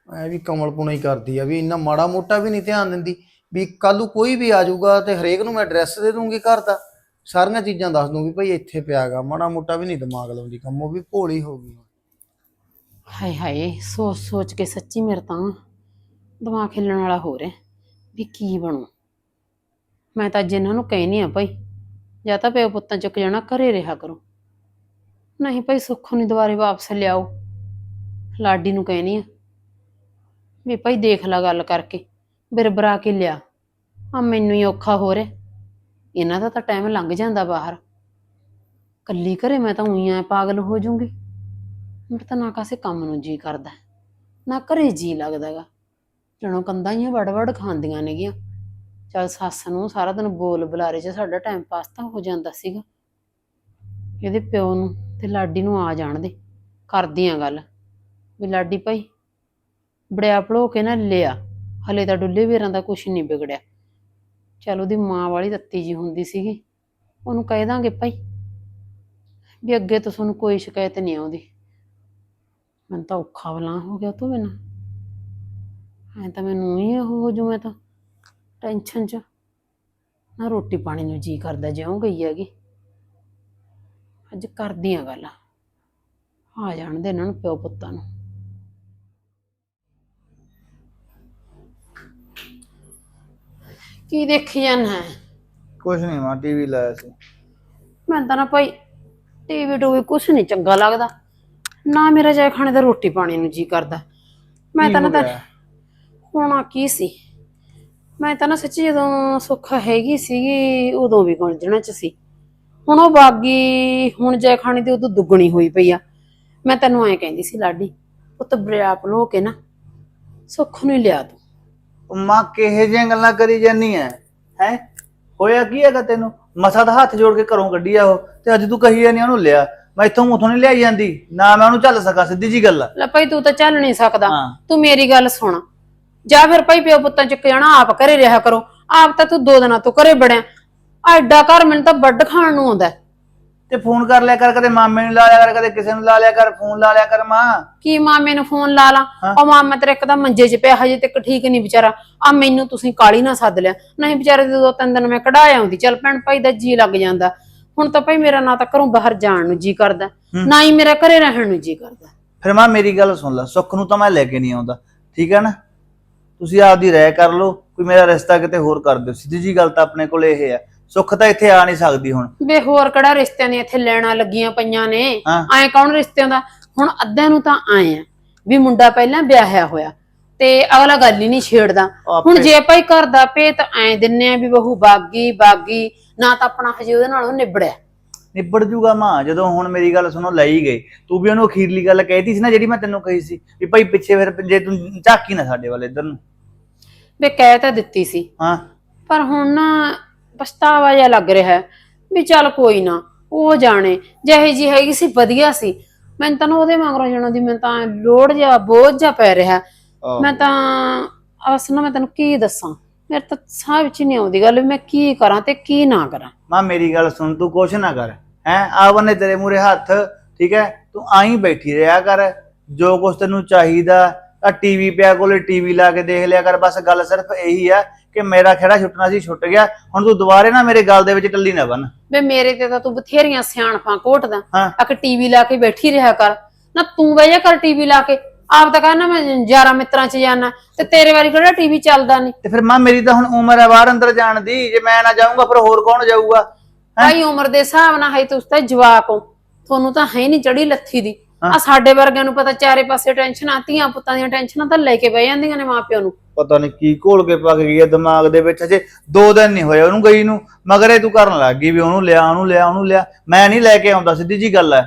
ਐ ਵੀ ਕਮਲਪੁਣਾ ਹੀ ਕਰਦੀ ਆ, ਵੀ ਇੰਨਾ ਮਾੜਾ ਮੋਟਾ ਵੀ ਨਹੀਂ ਧਿਆਨ ਦਿੰਦੀ, ਵੀ ਕੱਲ ਨੂੰ ਕੋਈ ਵੀ ਆ ਜਾਊਗਾ ਤੇ ਹਰੇਕ ਨੂੰ ਮੈਂ ਐਡਰੈਸ ਦੇ ਦੂੰਗੀ ਘਰ ਦਾ। ਸਾਰੀਆਂ ਚੀਜ਼ਾਂ ਦੱਸ ਦੂੰਗੀ, ਭਈ ਇੱਥੇ ਪਿਆਗਾ, ਮਾੜਾ ਮੋਟਾ ਵੀ ਨਹੀਂ ਦਿਮਾਗ ਲਾਉਂਦੀ ਕੰਮ, ਉਹ ਵੀ ਭੋਲੀ ਹੋ ਗਈ ਹਾਏ ਹਾਏ, ਸੋਚ ਸੋਚ ਕੇ ਸੱਚੀ ਮੇਰੇ ਤਾਂ ਦਿਮਾਗ ਹਿੱਲਣ ਵਾਲਾ ਹੋ ਰਿਹਾ, ਵੀ ਕੀ ਬਣੂ। ਮੈਂ ਤਾਂ ਅੱਜ ਇਹਨਾਂ ਨੂੰ ਕਹਿਨੀ ਆ, ਭਾਈ ਜਾਂ ਤਾਂ ਪਿਓ ਪੁੱਤਾਂ ਚੁੱਕ ਜਾਣਾ, ਘਰੇ ਰਿਹਾ ਕਰੋ। ਨਹੀਂ ਭਾਈ ਸੁੱਖ ਨਹੀਂ ਦੁਬਾਰੇ ਵਾਪਸ ਲਿਆਓ। ਲਾਡੀ ਨੂੰ ਕਹਿਨੀ ਆ ਵੀ ਭਾਈ ਦੇਖ ਲੈ ਗੱਲ ਕਰਕੇ, ਬਿਰਬਰਾ ਕੇ ਲਿਆ? ਆ ਮੈਨੂੰ ਹੀ ਔਖਾ ਹੋ ਰਿਹਾ। ਇਹਨਾਂ ਦਾ ਤਾਂ ਟਾਈਮ ਲੰਘ ਜਾਂਦਾ ਬਾਹਰ। ਕੱਲੀ ਘਰੇ ਮੈਂ ਤਾਂ ਉਹੀ ਐ ਪਾਗਲ ਹੋ ਜਾਊਂਗੀ। ਮੇਰੇ ਤਾਂ ਨਾ ਕਾਸੇ ਕੰਮ ਨੂੰ ਜੀ ਕਰਦਾ ਨਾ ਘਰੇ ਜੀ ਲੱਗਦਾਗਾ ਜਣੋ ਕੰਦਾ ਹੀ ਵੜ ਵੜ ਖਾਂਦੀਆਂ ਨੇਗੀਆਂ। ਚਲ ਸੱਸ ਨੂੰ ਸਾਰਾ ਦਿਨ ਬੋਲ ਬੁਲਾਰੇ 'ਚ ਸਾਡਾ ਟਾਈਮ ਪਾਸ ਤਾਂ ਹੋ ਜਾਂਦਾ ਸੀਗਾ। ਇਹਦੇ ਪਿਓ ਨੂੰ ਤੇ ਲਾਡੀ ਨੂੰ ਆ ਜਾਣ ਦੇ। ਕਰਦੀ ਕਰਦੀਆਂ ਗੱਲ। ਵੀ ਲਾਡੀ ਭਾਈ ਬੜਿਆ ਭਲੋ ਕੇ ਨਾ ਲਿਆ। ਹਲੇ ਤਾਂ ਡੁੱਲੇ ਵੀਰਾਂ ਦਾ ਕੁਝ ਨਹੀਂ ਵਿਗੜਿਆ। ਚਲ ਉਹਦੀ ਮਾਂ ਵਾਲੀ ਤੱਤੀ ਜੀ ਹੁੰਦੀ ਸੀਗੀ, ਉਹਨੂੰ ਕਹਿ ਦਾਂਗੇ ਭਾਈ ਵੀ ਅੱਗੇ ਤੋਂ ਤੁਹਾਨੂੰ ਕੋਈ ਸ਼ਿਕਾਇਤ ਨਹੀਂ ਆਉਂਦੀ। ਮੈਨੂੰ ਤਾਂ ਔਖਾ ਵਲਾ ਹੋ ਗਿਆ ਤੂੰ ਬਿਨਾਂ। ਐ ਤਾਂ ਮੈਨੂੰ ਹੀ ਹੋ ਜੂ ਮੈਂ ਤਾਂ ਟੈਨਸ਼ਨ ਚ। ਨਾ ਰੋਟੀ ਪਾਣੀ ਨੂੰ ਜੀ ਕਰਦਾ ਜਿਉਂ ਗਈ ਹੈਗੀ। ਅੱਜ ਕਰਦੀ ਆ ਗੱਲ। ਆ ਜਾਣ ਦੇ ਇਹਨਾਂ ਨੂੰ ਪਿਓ ਪੁੱਤਾਂ ਨੂੰ। ਕੀ ਦੇਖੀ ਜਾਣਾ ਕੁਛ ਨਹੀਂ ਮਾਂ ਟੀਵੀ ਲਾਇਆ ਸੀ। ਮੈਂ ਤਾਂ ਨਾ ਭਾਈ ਟੀਵੀ ਟੂਵੀ ਕੁਛ ਨਹੀਂ ਚੰਗਾ ਲੱਗਦਾ। ਨਾ ਮੇਰਾ ਜਾਇ ਖਾਣੇ ਦਾ ਰੋਟੀ ਪਾਣੀ ਨੂੰ ਜੀ ਕਰਦਾ। ਮੈਂ ਕੀ ਤਾਂ ਨਾ ਹੋ ਤਾਂ ਗਿਆ? ਹੋਣਾ ਕੀ ਸੀ? ਮੈਂ ਤਾਂ ਨਾ ਸੱਚੀ ਜਦੋਂ ਸੁੱਖ ਹੈਗੀ ਸੀਗੀ ਉਦੋਂ ਵੀ ਗੁੰਝਣਾ ਚ ਸੀ। ਹੁਣ ਉਹ ਬਾਗੀ ਹੁਣ ਜਾਇ ਖਾਣੇ ਦੀ ਉਦੋਂ ਦੁੱਗਣੀ ਹੋਈ ਪਈ ਆ। ਮੈਂ ਤੈਨੂੰ ਐਂ ਕਹਿੰਦੀ ਸੀ ਲਾਡੀ ਪੁੱਤ ਬਰਿਆਪ ਲੋ ਕੇ ਨਾ ਸੁੱਖ ਨੂੰ ਹੀ ਲਿਆ ਤੂੰ। ਉਹ ਮਾਂ ਕਿਹੇ ਜਿਹੀਆਂ ਗੱਲਾਂ ਕਰੀ ਜਾਨੀ ਐ? ਹੈ? ਹੋਇਆ ਕੀ ਹੈਗਾ ਤੈਨੂੰ? ਮਸਾ ਦਾ ਹੱਥ ਜੋੜ ਕੇ ਘਰੋਂ ਕੱਢੀ ਆ ਉਹ ਤੇ ਅੱਜ ਤੂੰ ਕਹੀ ਜਾਨੀ ਉਹਨੂੰ ਲਿਆ। ਮੈਂ ਇੱਥੋਂ ਉਥੋਂ ਨਹੀਂ ਲਿਆਈ ਜਾਂਦੀ। ਨਾ ਮੈਂ ਉਹਨੂੰ ਚੱਲ ਸਕਾਂ ਸਿੱਧੀ ਜੀ ਗੱਲ ਆ। ਲੈ ਭਾਈ ਤੂੰ ਤਾਂ ਚੱਲ ਨਹੀਂ ਸਕਦਾ। ਹਾਂ। ਤੂੰ ਮੇਰੀ ਗੱਲ ਸੁਣ। ਜਾਂ ਫਿਰ ਭਾਈ ਪਿਓ ਪੁੱਤਾਂ ਚ ਜਾਣਾ ਆਪ ਘਰੇ ਰਿਹਾ ਕਰੋ। ਆਪ ਤਾਂ ਤੂੰ ਦੋ ਦਿਨਾਂ ਤੋਂ ਘਰੇ ਬੜਿਆ ਐਡਾ ਘਰ ਮੈਨੂੰ ਤਾਂ ਵੱਡ ਖਾਣ ਨੂੰ ਆਉਂਦਾ। ਹੈ। ਤੇ ਫੋਨ ਕਰ ਲਿਆ ਕਰ ਕਦੇ ਮਾਮੇ ਨੂੰ ਲਾ ਲਿਆ ਕਰ ਕਦੇ ਕਿਸੇ ਨੂੰ ਲਾ ਲਿਆ ਕਰ ਫੋਨ ਲਾ ਲਿਆ ਕਰ ਮਾਂ। ਕੀ ਮਾਮੇ ਨੂੰ ਫੋਨ ਲਾ ਲਾ? ਹਾਂ। ਉਹ ਮਾਮਾ ਤੇਰਾ ਇੱਕ ਤਾਂ ਮੰਜੇ 'ਚ ਪਿਆ ਹਜੇ ਤੱਕ ਠੀਕ ਨਹੀਂ ਵਿਚਾਰਾ। ਆ ਮੈਨੂੰ ਤੁਸੀਂ ਕਾਲੀ ਨਾ ਸੱਦ ਲਿਆ। ਨਹੀਂ ਵਿਚਾਰੇ ਦੇ ਦੋ ਤਿੰਨ ਦਿਨ ਮੈਂ ਕਢਾਇਆ ਆਉਂਦੀ। ਚੱਲ ਭੈਣ ਭਾਈ ਦਾ ਜੀ ਲੱਗ ਜਾਂਦਾ। ਹੁਣ ਤਾਂ ਭਾਈ ਮੇਰਾ ਨਾ ਤਾਂ ਘਰੋਂ ਬਾਹਰ ਜਾਣ ਨੂੰ ਜੀ ਕਰਦਾ। ਨਾ ਹੀ ਮੇਰਾ ਘਰੇ ਰਹਿਣ ਨੂੰ ਜੀ ਕਰਦਾ। ਫਿਰ ਮਾਂ ਮੇਰੀ ਗੱਲ ਸੁਣ ਲੈ ਸੁੱਖ ਨੂੰ ਤਾਂ ਮੈਂ ਲੈ ਕੇ ਨਹੀਂ ਆਉਂਦਾ। ਠੀਕ ਹੈ ਨਾ? ਤੁਸੀਂ ਆਪਦੀ ਰਾਏ ਕਰ ਲਓ ਕੋਈ ਮੇਰਾ ਰਿਸ਼ਤਾ ਕਿਤੇ ਹੋਰ ਕਰ ਦਿਓ। ਸਿੱਧੀ ਜੀ ਗੱਲ ਤਾਂ ਆਪਣੇ ਕੋਲ ਇਹ ਹੈ। ਸੁੱਖ ਤਾਂ ਇੱਥੇ ਆ ਨਹੀਂ ਸਕਦੀ ਹੁਣ। ਵੇ ਹੋਰ ਕਿਹੜਾ ਰਿਸ਼ਤਿਆਂ ਦੀਆਂ ਇੱਥੇ ਲੈਣਾ ਲੱਗੀਆਂ ਪਈਆਂ ਨੇ? ਹਾਂ। ਐਂ ਕੌਣ ਰਿਸ਼ਤਿਆਂ ਦਾ? ਹੁਣ ਅੱਧਿਆਂ ਨੂੰ ਤਾਂ ਆਏ ਆ ਵੀ ਮੁੰਡਾ ਪਹਿਲਾਂ ਵਿਆਹਿਆ ਹੋਇਆ ਤੇ ਅਗਲਾ ਗੱਲ ਹੀ ਨਹੀਂ ਛੇੜਦਾ। ਆਪੇ- ਹੁਣ ਜੇ ਭਾਈ ਘਰ ਦਾ ਭੇਤ ਐਂ ਦਿੰਨੇ ਆ ਵੀ ਬਹੂ ਬਾਗੀ ਬਾਗੀ ਨਾ ਤਾਂ ਆਪਣਾ ਹਜੇ ਉਹਦੇ ਨਾਲ ਉਹ ਨਿਬੜਿਆ। ਨਿਬੜ ਜੂਗਾ ਮਾਂ ਜਦੋਂ ਹੁਣ ਮੇਰੀ ਗੱਲ ਸੁਣੋ ਲੈ ਹੀ ਗਏ। ਤੂੰ ਵੀ ਉਹਨੂੰ ਅਖੀਰਲੀ ਗੱਲ ਕਹਿਤੀ ਸੀ ਨਾ ਜਿਹੜੀ ਮੈਂ ਤੈਨੂੰ ਕਹੀ ਸੀ ਵੀ ਭਾਈ ਪਿੱਛੇ ਫਿਰ ਜੇ ਤੂੰ ਝਾਕੀ ਨਾ ਸਾਡੇ ਵੱਲ ਇੱਧਰ ਨੂੰ। ਵੇ ਕਹਿ ਤਾਂ ਦਿੱਤੀ ਸੀ। ਹਾਂ। ਪਰ ਹੁਣ ਨਾ ਪਛਤਾਵਾ ਜਿਹਾ ਲੱਗ ਰਿਹਾ ਹੈ ਵੀ ਚੱਲ ਕੋਈ ਨਾ ਉਹ ਜਾਣੇ ਜਿਹੇ ਜੀ ਹੈਗੀ ਸੀ ਵਧੀਆ ਸੀ। ਮੈਨੂੰ ਤਾਂ ਨਾ ਉਹਦੇ ਮਗਰੋਂ ਜਾਣਾ ਦੀ ਮੈਨੂੰ ਤਾਂ ਲੋੜ ਜਿਹਾ ਬੋਝ ਜਿਹਾ ਪੈ ਰਿਹਾ। ਮੈਂ ਤਾਂ ਅਸ ਨਾ ਮੈਂ ਤੈਨੂੰ ਕੀ ਦੱਸਾਂ ਮੇਰੇ ਤਾਂ ਸਾਹ ਵਿੱਚ ਨਹੀਂ ਆਉਂਦੀ ਗੱਲ ਵੀ ਮੈਂ ਕੀ ਕਰਾਂ ਤੇ ਕੀ ਨਾ ਕਰਾਂ। ਮਾਂ ਮੇਰੀ ਗੱਲ ਸੁਣ ਤੂੰ ਕੁਛ ਨਾ ਕਰ ਹੈ? ਆ ਬੰਨੇ ਤੇਰੇ ਮੂਰੇ ਹੱਥ ਠੀਕ ਹੈ? ਤੂੰ ਆਈ ਬੈਠੀ ਰਿਹਾ ਕਰ ਜੋ ਕੁਛ ਤੈਨੂੰ ਚਾਹੀਦਾ ਆ ਟੀਵੀ ਪਿਆ ਕੋਲੇ ਟੀਵੀ ਲਾ ਕੇ ਦੇਖ ਲਿਆ ਕਰ ਬਸ ਗੱਲ ਸਿਰਫ ਇਹੀ ਆ ਕਿ ਮੇਰਾ ਖੇੜਾ ਛੁੱਟਣਾ ਸੀ ਛੁੱਟ ਗਿਆ। ਹੁਣ ਤੂੰ ਦੁਬਾਰੇ ਨਾ ਮੇਰੇ ਗੱਲ ਦੇ ਵਿੱਚ ਟੱਲੀ ਨਾ ਬਣ ਵੇ ਮੇਰੇ ਤੇ ਤਾਂ ਤੂੰ ਬਥੇਰੀਆਂ ਸਿਆਣਪਾਂ ਘੋਟਦਾ ਹਾਂ। ਅਕ ਟੀਵੀ ਲਾ ਕੇ ਬੈਠੀ ਰਿਹਾ ਕਰ। ਨਾ ਤੂੰ ਬਹਿ ਜਾ ਕਰ ਟੀਵੀ ਲਾ ਕੇ। ਆਪ ਤਾਂ ਕਹਿੰਦਾ ਮੈਂ ਯਾਰਾਂ ਮਿੱਤਰਾਂ 'ਚ ਜਾਣਾ ਤੇ ਤੇਰੇ ਵਾਰੀ ਕਿਹੜਾ ਟੀਵੀ ਚੱਲਦਾ ਨਹੀਂ ਤੇ ਫਿਰ ਮਾਂ ਮੇਰੀ ਤਾਂ ਹੁਣ ਉਮਰ ਹੈ ਬਾਹਰ ਅੰਦਰ ਜਾਣ ਦੀ। ਜੇ ਮੈਂ ਨਾ ਜਾਊਂਗਾ ਫਿਰ ਹੋਰ ਕੌਣ ਜਾਊਗਾ? ਭਾਈ ਉਮਰ ਦੇ ਹਿਸਾਬ ਨਾਲ ਹੈ ਤੁਸੀਂ ਤਾਂ ਜਵਾਕ ਹੋ। ਤੁਹਾਨੂੰ ਤਾਂ ਹੈ ਨਹੀਂ ਚੜੀ ਲੱਥੀ ਦੀ। ਆ ਸਾਡੇ ਵਰਗਿਆਂ ਨੂੰ ਪਤਾ ਚਾਰੇ ਪਾਸੇ ਟੈਨਸ਼ਨਾਂ ਧੀਆਂ ਪੁੱਤਾਂ ਦੀਆਂ ਟੈਨਸ਼ਨਾਂ ਤਾਂ ਲੈ ਕੇ ਬਹਿ ਜਾਂਦੀਆਂ ਨੇ ਮਾਪਿਆਂ ਨੂੰ। ਪਤਾ ਨਹੀਂ ਕੀ ਘੋਲ ਕੇ ਪੱਕ ਗਈ ਹੈ ਦਿਮਾਗ ਦੇ ਵਿੱਚ ਅਜੇ ਦੋ ਦਿਨ ਨਹੀਂ ਹੋਏ ਉਹਨੂੰ ਗਈ ਨੂੰ ਮਗਰੇ ਤੂੰ ਕਰਨ ਲੱਗ ਗਈ ਵੀ ਉਹਨੂੰ ਲਿਆ ਉਹਨੂੰ ਲਿਆ ਉਹਨੂੰ ਲਿਆ। ਮੈਂ ਨਹੀਂ ਲੈ ਕੇ ਆਉਂਦਾ ਸਿੱਧੀ ਜੀ ਗੱਲ ਹੈ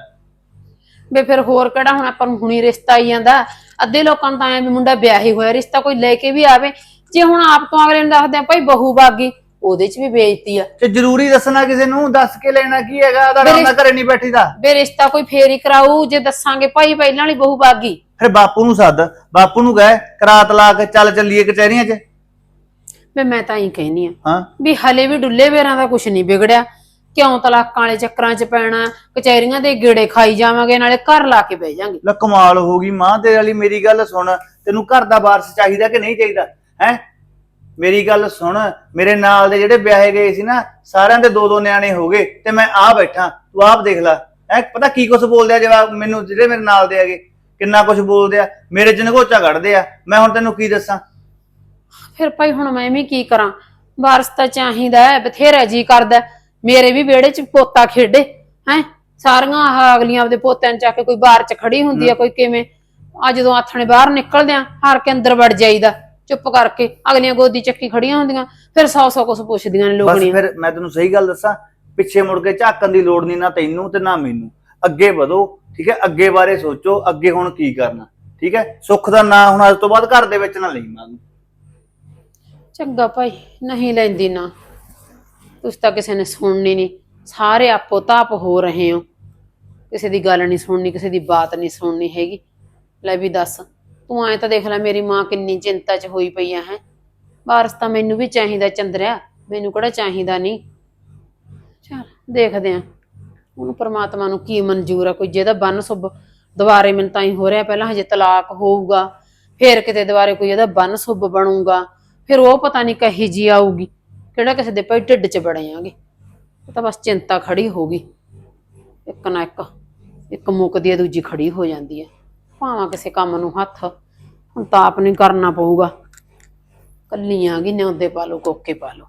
ਵੇ ਫਿਰ ਹੋਰ ਕਿਹੜਾ ਹੁਣ ਆਪਾਂ ਨੂੰ ਹੁਣੀ ਰਿਸ਼ਤਾ ਆਈ ਜਾਂਦਾ। ਅੱਧੇ ਲੋਕਾਂ ਨੂੰ ਤਾਂ ਐ ਵੀ ਮੁੰਡਾ ਵਿਆਹੀ ਹੋਇਆ ਰਿਸ਼ਤਾ ਕੋਈ ਲੈ ਕੇ ਵੀ ਆਵੇ। ਜੇ ਹੁਣ ਆਪ ਤੋਂ ਅਗਲੇ ਨੂੰ ਦੱਸਦੇ ਆ ਭਾਈ ਬਹੂ ਬਾਗੀ ਉਹਦੇ 'ਚ ਵੀ ਬੇਇੱਜ਼ਤੀ ਆ। ਤੇ ਜ਼ਰੂਰੀ ਦੱਸਣਾ ਕਿਸੇ ਨੂੰ ਦੱਸ ਕੇ ਲੈਣਾ ਕੀ ਹੈਗਾ ਉਹਦਾ ਨਾਲ ਘਰੇ ਨਹੀਂ ਬੈਠੀਦਾ। ਵੇ ਰਿਸ਼ਤਾ ਕੋਈ ਫੇਰ ਹੀ ਕਰਾਊ ਜੇ ਦੱਸਾਂਗੇ ਭਾਈ ਪਹਿਲਾਂ ਵਾਲੀ ਬਹੂ ਬਾਗੀ। ਫਿਰ ਬਾਪੂ ਨੂੰ ਸੱਦ ਬਾਪੂ ਨੂੰ ਕਹੇ ਕਰਾ ਤਲਾਕ ਚੱਲ ਚੱਲੀਏ ਕਚਹਿਰੀਆਂ 'ਚ। ਵੇ ਮੈਂ ਤਾਂ ਹੀ ਕਹਿਨੀ ਆ ਹਾਂ। ਵੀ ਹਲੇ ਵੀ ਡੁੱਲੇ ਵੇਰਾਂ ਦਾ ਕੁਝ ਨਹੀਂ ਵਿਗੜਿਆ। ਕਿਉਂ ਤਲਾਕਾਂ ਵਾਲੇ ਚੱਕਰਾਂ 'ਚ ਪੈਣਾ ਕਚਹਿਰੀਆਂ ਦੇ ਗੇੜੇ ਖਾਈ ਜਾਵਾਂਗੇ ਨਾਲੇ ਘਰ ਲਾ ਕੇ ਬਹਿ ਜਾਾਂਗੇ। ਲੈ ਕਮਾਲ ਹੋ ਗਈ ਮਾਂ ਤੇਰੇ ਵਾਲੀ ਮੇਰੀ ਗੱਲ ਸੁਣ ਤੈਨੂੰ ਘਰ ਦਾ ਵਾਰਸ ਚਾਹੀਦਾ ਕਿ ਨਹੀਂ ਚਾਹੀਦਾ? ਹੈ? ਮੇਰੀ ਗੱਲ ਸੁਣ ਮੇਰੇ ਨਾਲ ਦੇ ਜਿਹੜੇ ਵਿਆਹੇ ਗਏ ਸੀ ਨਾ ਸਾਰਿਆਂ ਦੇ ਦੋ ਦੋ ਨਿਆਣੇ ਹੋ ਗਏ ਤੇ ਮੈਂ ਆ ਬੈਠਾ ਤੂੰ ਆਪ ਦੇਖ ਲੈ। ਹੈ ਪਤਾ ਕੀ ਕੁਛ ਬੋਲਦੇ ਆ ਜਵਾਬ? ਮੈਨੂੰ ਜਿਹੜੇ ਮੇਰੇ ਨਾਲ ਦੇ ਹੈਗੇ ਕਿੰਨਾ ਕੁਛ ਬੋਲਦੇ ਆ ਮੇਰੇ ਚ ਨਗੋਚਾ ਕੱਢਦੇ ਆ। ਮੈਂ ਹੁਣ ਤੈਨੂੰ ਕੀ ਦੱਸਾਂ? ਫਿਰ ਭਾਈ ਹੁਣ ਮੈਂ ਵੀ ਕੀ ਕਰਾਂ? ਵਾਰਸ ਤਾਂ ਚਾਹੀਦਾ ਹੈ ਬਥੇਰਾ ਜੀ ਕਰਦਾ ਹੈ। ਮੇਰੇ ਵੀ ਵਿਹੜੇ 'ਚ ਪੋਤਾ ਖੇਡੇ ਹੈ? ਸਾਰੀਆਂ ਆਹ ਅਗਲੀਆਂ ਆਪਦੇ ਪੋਤਿਆਂ ਨੂੰ ਚੱਕ ਕੇ ਕੋਈ ਬਾਹਰ 'ਚ ਖੜੀ ਹੁੰਦੀ ਆ ਕੋਈ ਕਿਵੇਂ? ਆ ਜਦੋਂ ਆਥਣੇ ਬਾਹਰ ਨਿਕਲਦੇ ਆ ਹਾਰ ਕੇ ਅੰਦਰ ਵੜ ਜਾਈਦਾ। ਚੁੱਪ ਕਰਕੇ ਅਗਲੀਆਂ ਗੋਦੀ ਚੱਕੀ ਖੜੀਆਂ ਹੁੰਦੀਆਂ ਫਿਰ ਸੌ ਸੌ ਕੁਛ ਪੁੱਛਦੀਆਂ ਨੇ ਬਸ ਲੋਕਣੀਆਂ। ਫਿਰ ਮੈਂ ਤੈਨੂੰ ਸਹੀ ਗੱਲ ਦੱਸਾਂ ਪਿੱਛੇ ਮੁੜ ਕੇ ਝਾਕਣ ਦੀ ਲੋੜ ਨਹੀਂ ਨਾ ਤੈਨੂੰ ਤੇ ਨਾ ਮੈਨੂੰ। ਅੱਗੇ ਵਧੋ ਠੀਕ ਹੈ? ਅੱਗੇ ਬਾਰੇ ਸੋਚੋ ਅੱਗੇ ਹੁਣ ਕੀ ਕਰਨਾ ਠੀਕ ਹੈ? ਸੁੱਖ ਦਾ ਨਾਂ ਹੁਣ ਅੱਜ ਤੋਂ ਬਾਅਦ ਘਰ ਦੇ ਵਿੱਚ ਨਾ ਲਈ ਮਾਂ ਚੰਗਾ ਭਾਈ ਨਹੀਂ ਲੈਂਦੀ ਨਾ। ਤੁਸੀਂ ਤਾਂ ਕਿਸੇ ਨੇ ਸੁਣਨੀ ਨਹੀਂ। ਸਾਰੇ ਆਪੋ ਤਾਪ ਹੋ ਰਹੇ ਹੋ। ਕਿਸੇ ਦੀ ਗੱਲ ਨਹੀਂ ਸੁਣਨੀ ਕਿਸੇ ਦੀ ਬਾਤ ਨਹੀਂ ਸੁਣਨੀ ਹੈਗੀ। ਲੈ ਵੀ ਦੱਸ। ਤੂੰ ਐ ਤਾਂ ਦੇਖ ਲੈ ਮੇਰੀ ਮਾਂ ਕਿੰਨੀ ਚਿੰਤਾ 'ਚ ਹੋਈ ਪਈ ਆ ਹੈ। ਵਾਰਸ ਤਾਂ ਮੈਨੂੰ ਵੀ ਚਾਹੀਦਾ ਚੰਦਰਿਆ ਮੈਨੂੰ ਕਿਹੜਾ ਚਾਹੀਦਾ ਨਹੀਂ। ਚਲ। ਦੇਖਦੇ ਆ ਉਹਨੂੰ ਪ੍ਰਮਾਤਮਾ ਨੂੰ ਕੀ ਮਨਜ਼ੂਰ ਆ ਕੋਈ ਜਿਹਦਾ ਬੰਨ ਸੁਭ ਦੁਬਾਰੇ ਮੈਨੂੰ ਤਾਂ ਹੀ ਹੋ ਰਿਹਾ ਪਹਿਲਾਂ ਹਜੇ ਤਲਾਕ ਹੋਊਗਾ ਫੇਰ ਕਿਤੇ ਦੁਬਾਰੇ ਕੋਈ ਇਹਦਾ ਬੰਨ ਸੁਭ ਬਣੂਗਾ ਫਿਰ ਉਹ ਪਤਾ ਨਹੀਂ ਕਹੀ ਜੀ ਆਊਗੀ ਕਿਹੜਾ ਕਿਸੇ ਦੇ ਭਾਈ ਢਿੱਡ 'ਚ ਬੜਿਆਂਗੇ ਉਹ ਤਾਂ ਬਸ ਚਿੰਤਾ ਖੜੀ ਹੋ ਗਈ। ਇੱਕ ਨਾ ਇੱਕ ਇੱਕ ਮੁੱਕਦੀ ਹੈ ਦੂਜੀ ਖੜੀ ਹੋ ਜਾਂਦੀ ਹੈ ਭਾਵਾਂ ਕਿਸੇ ਕੰਮ ਨੂੰ ਹੱਥ? ਹੁਣ ਤਾਂ ਆਪ ਨੂੰ ਕਰਨਾ ਪਊਗਾ। ਕੱਲੀਆਂ ਗਈ ਨਿਉਂਦੇ ਪਾ ਲਓ ਕੋਕੇ ਪਾ ਲਓ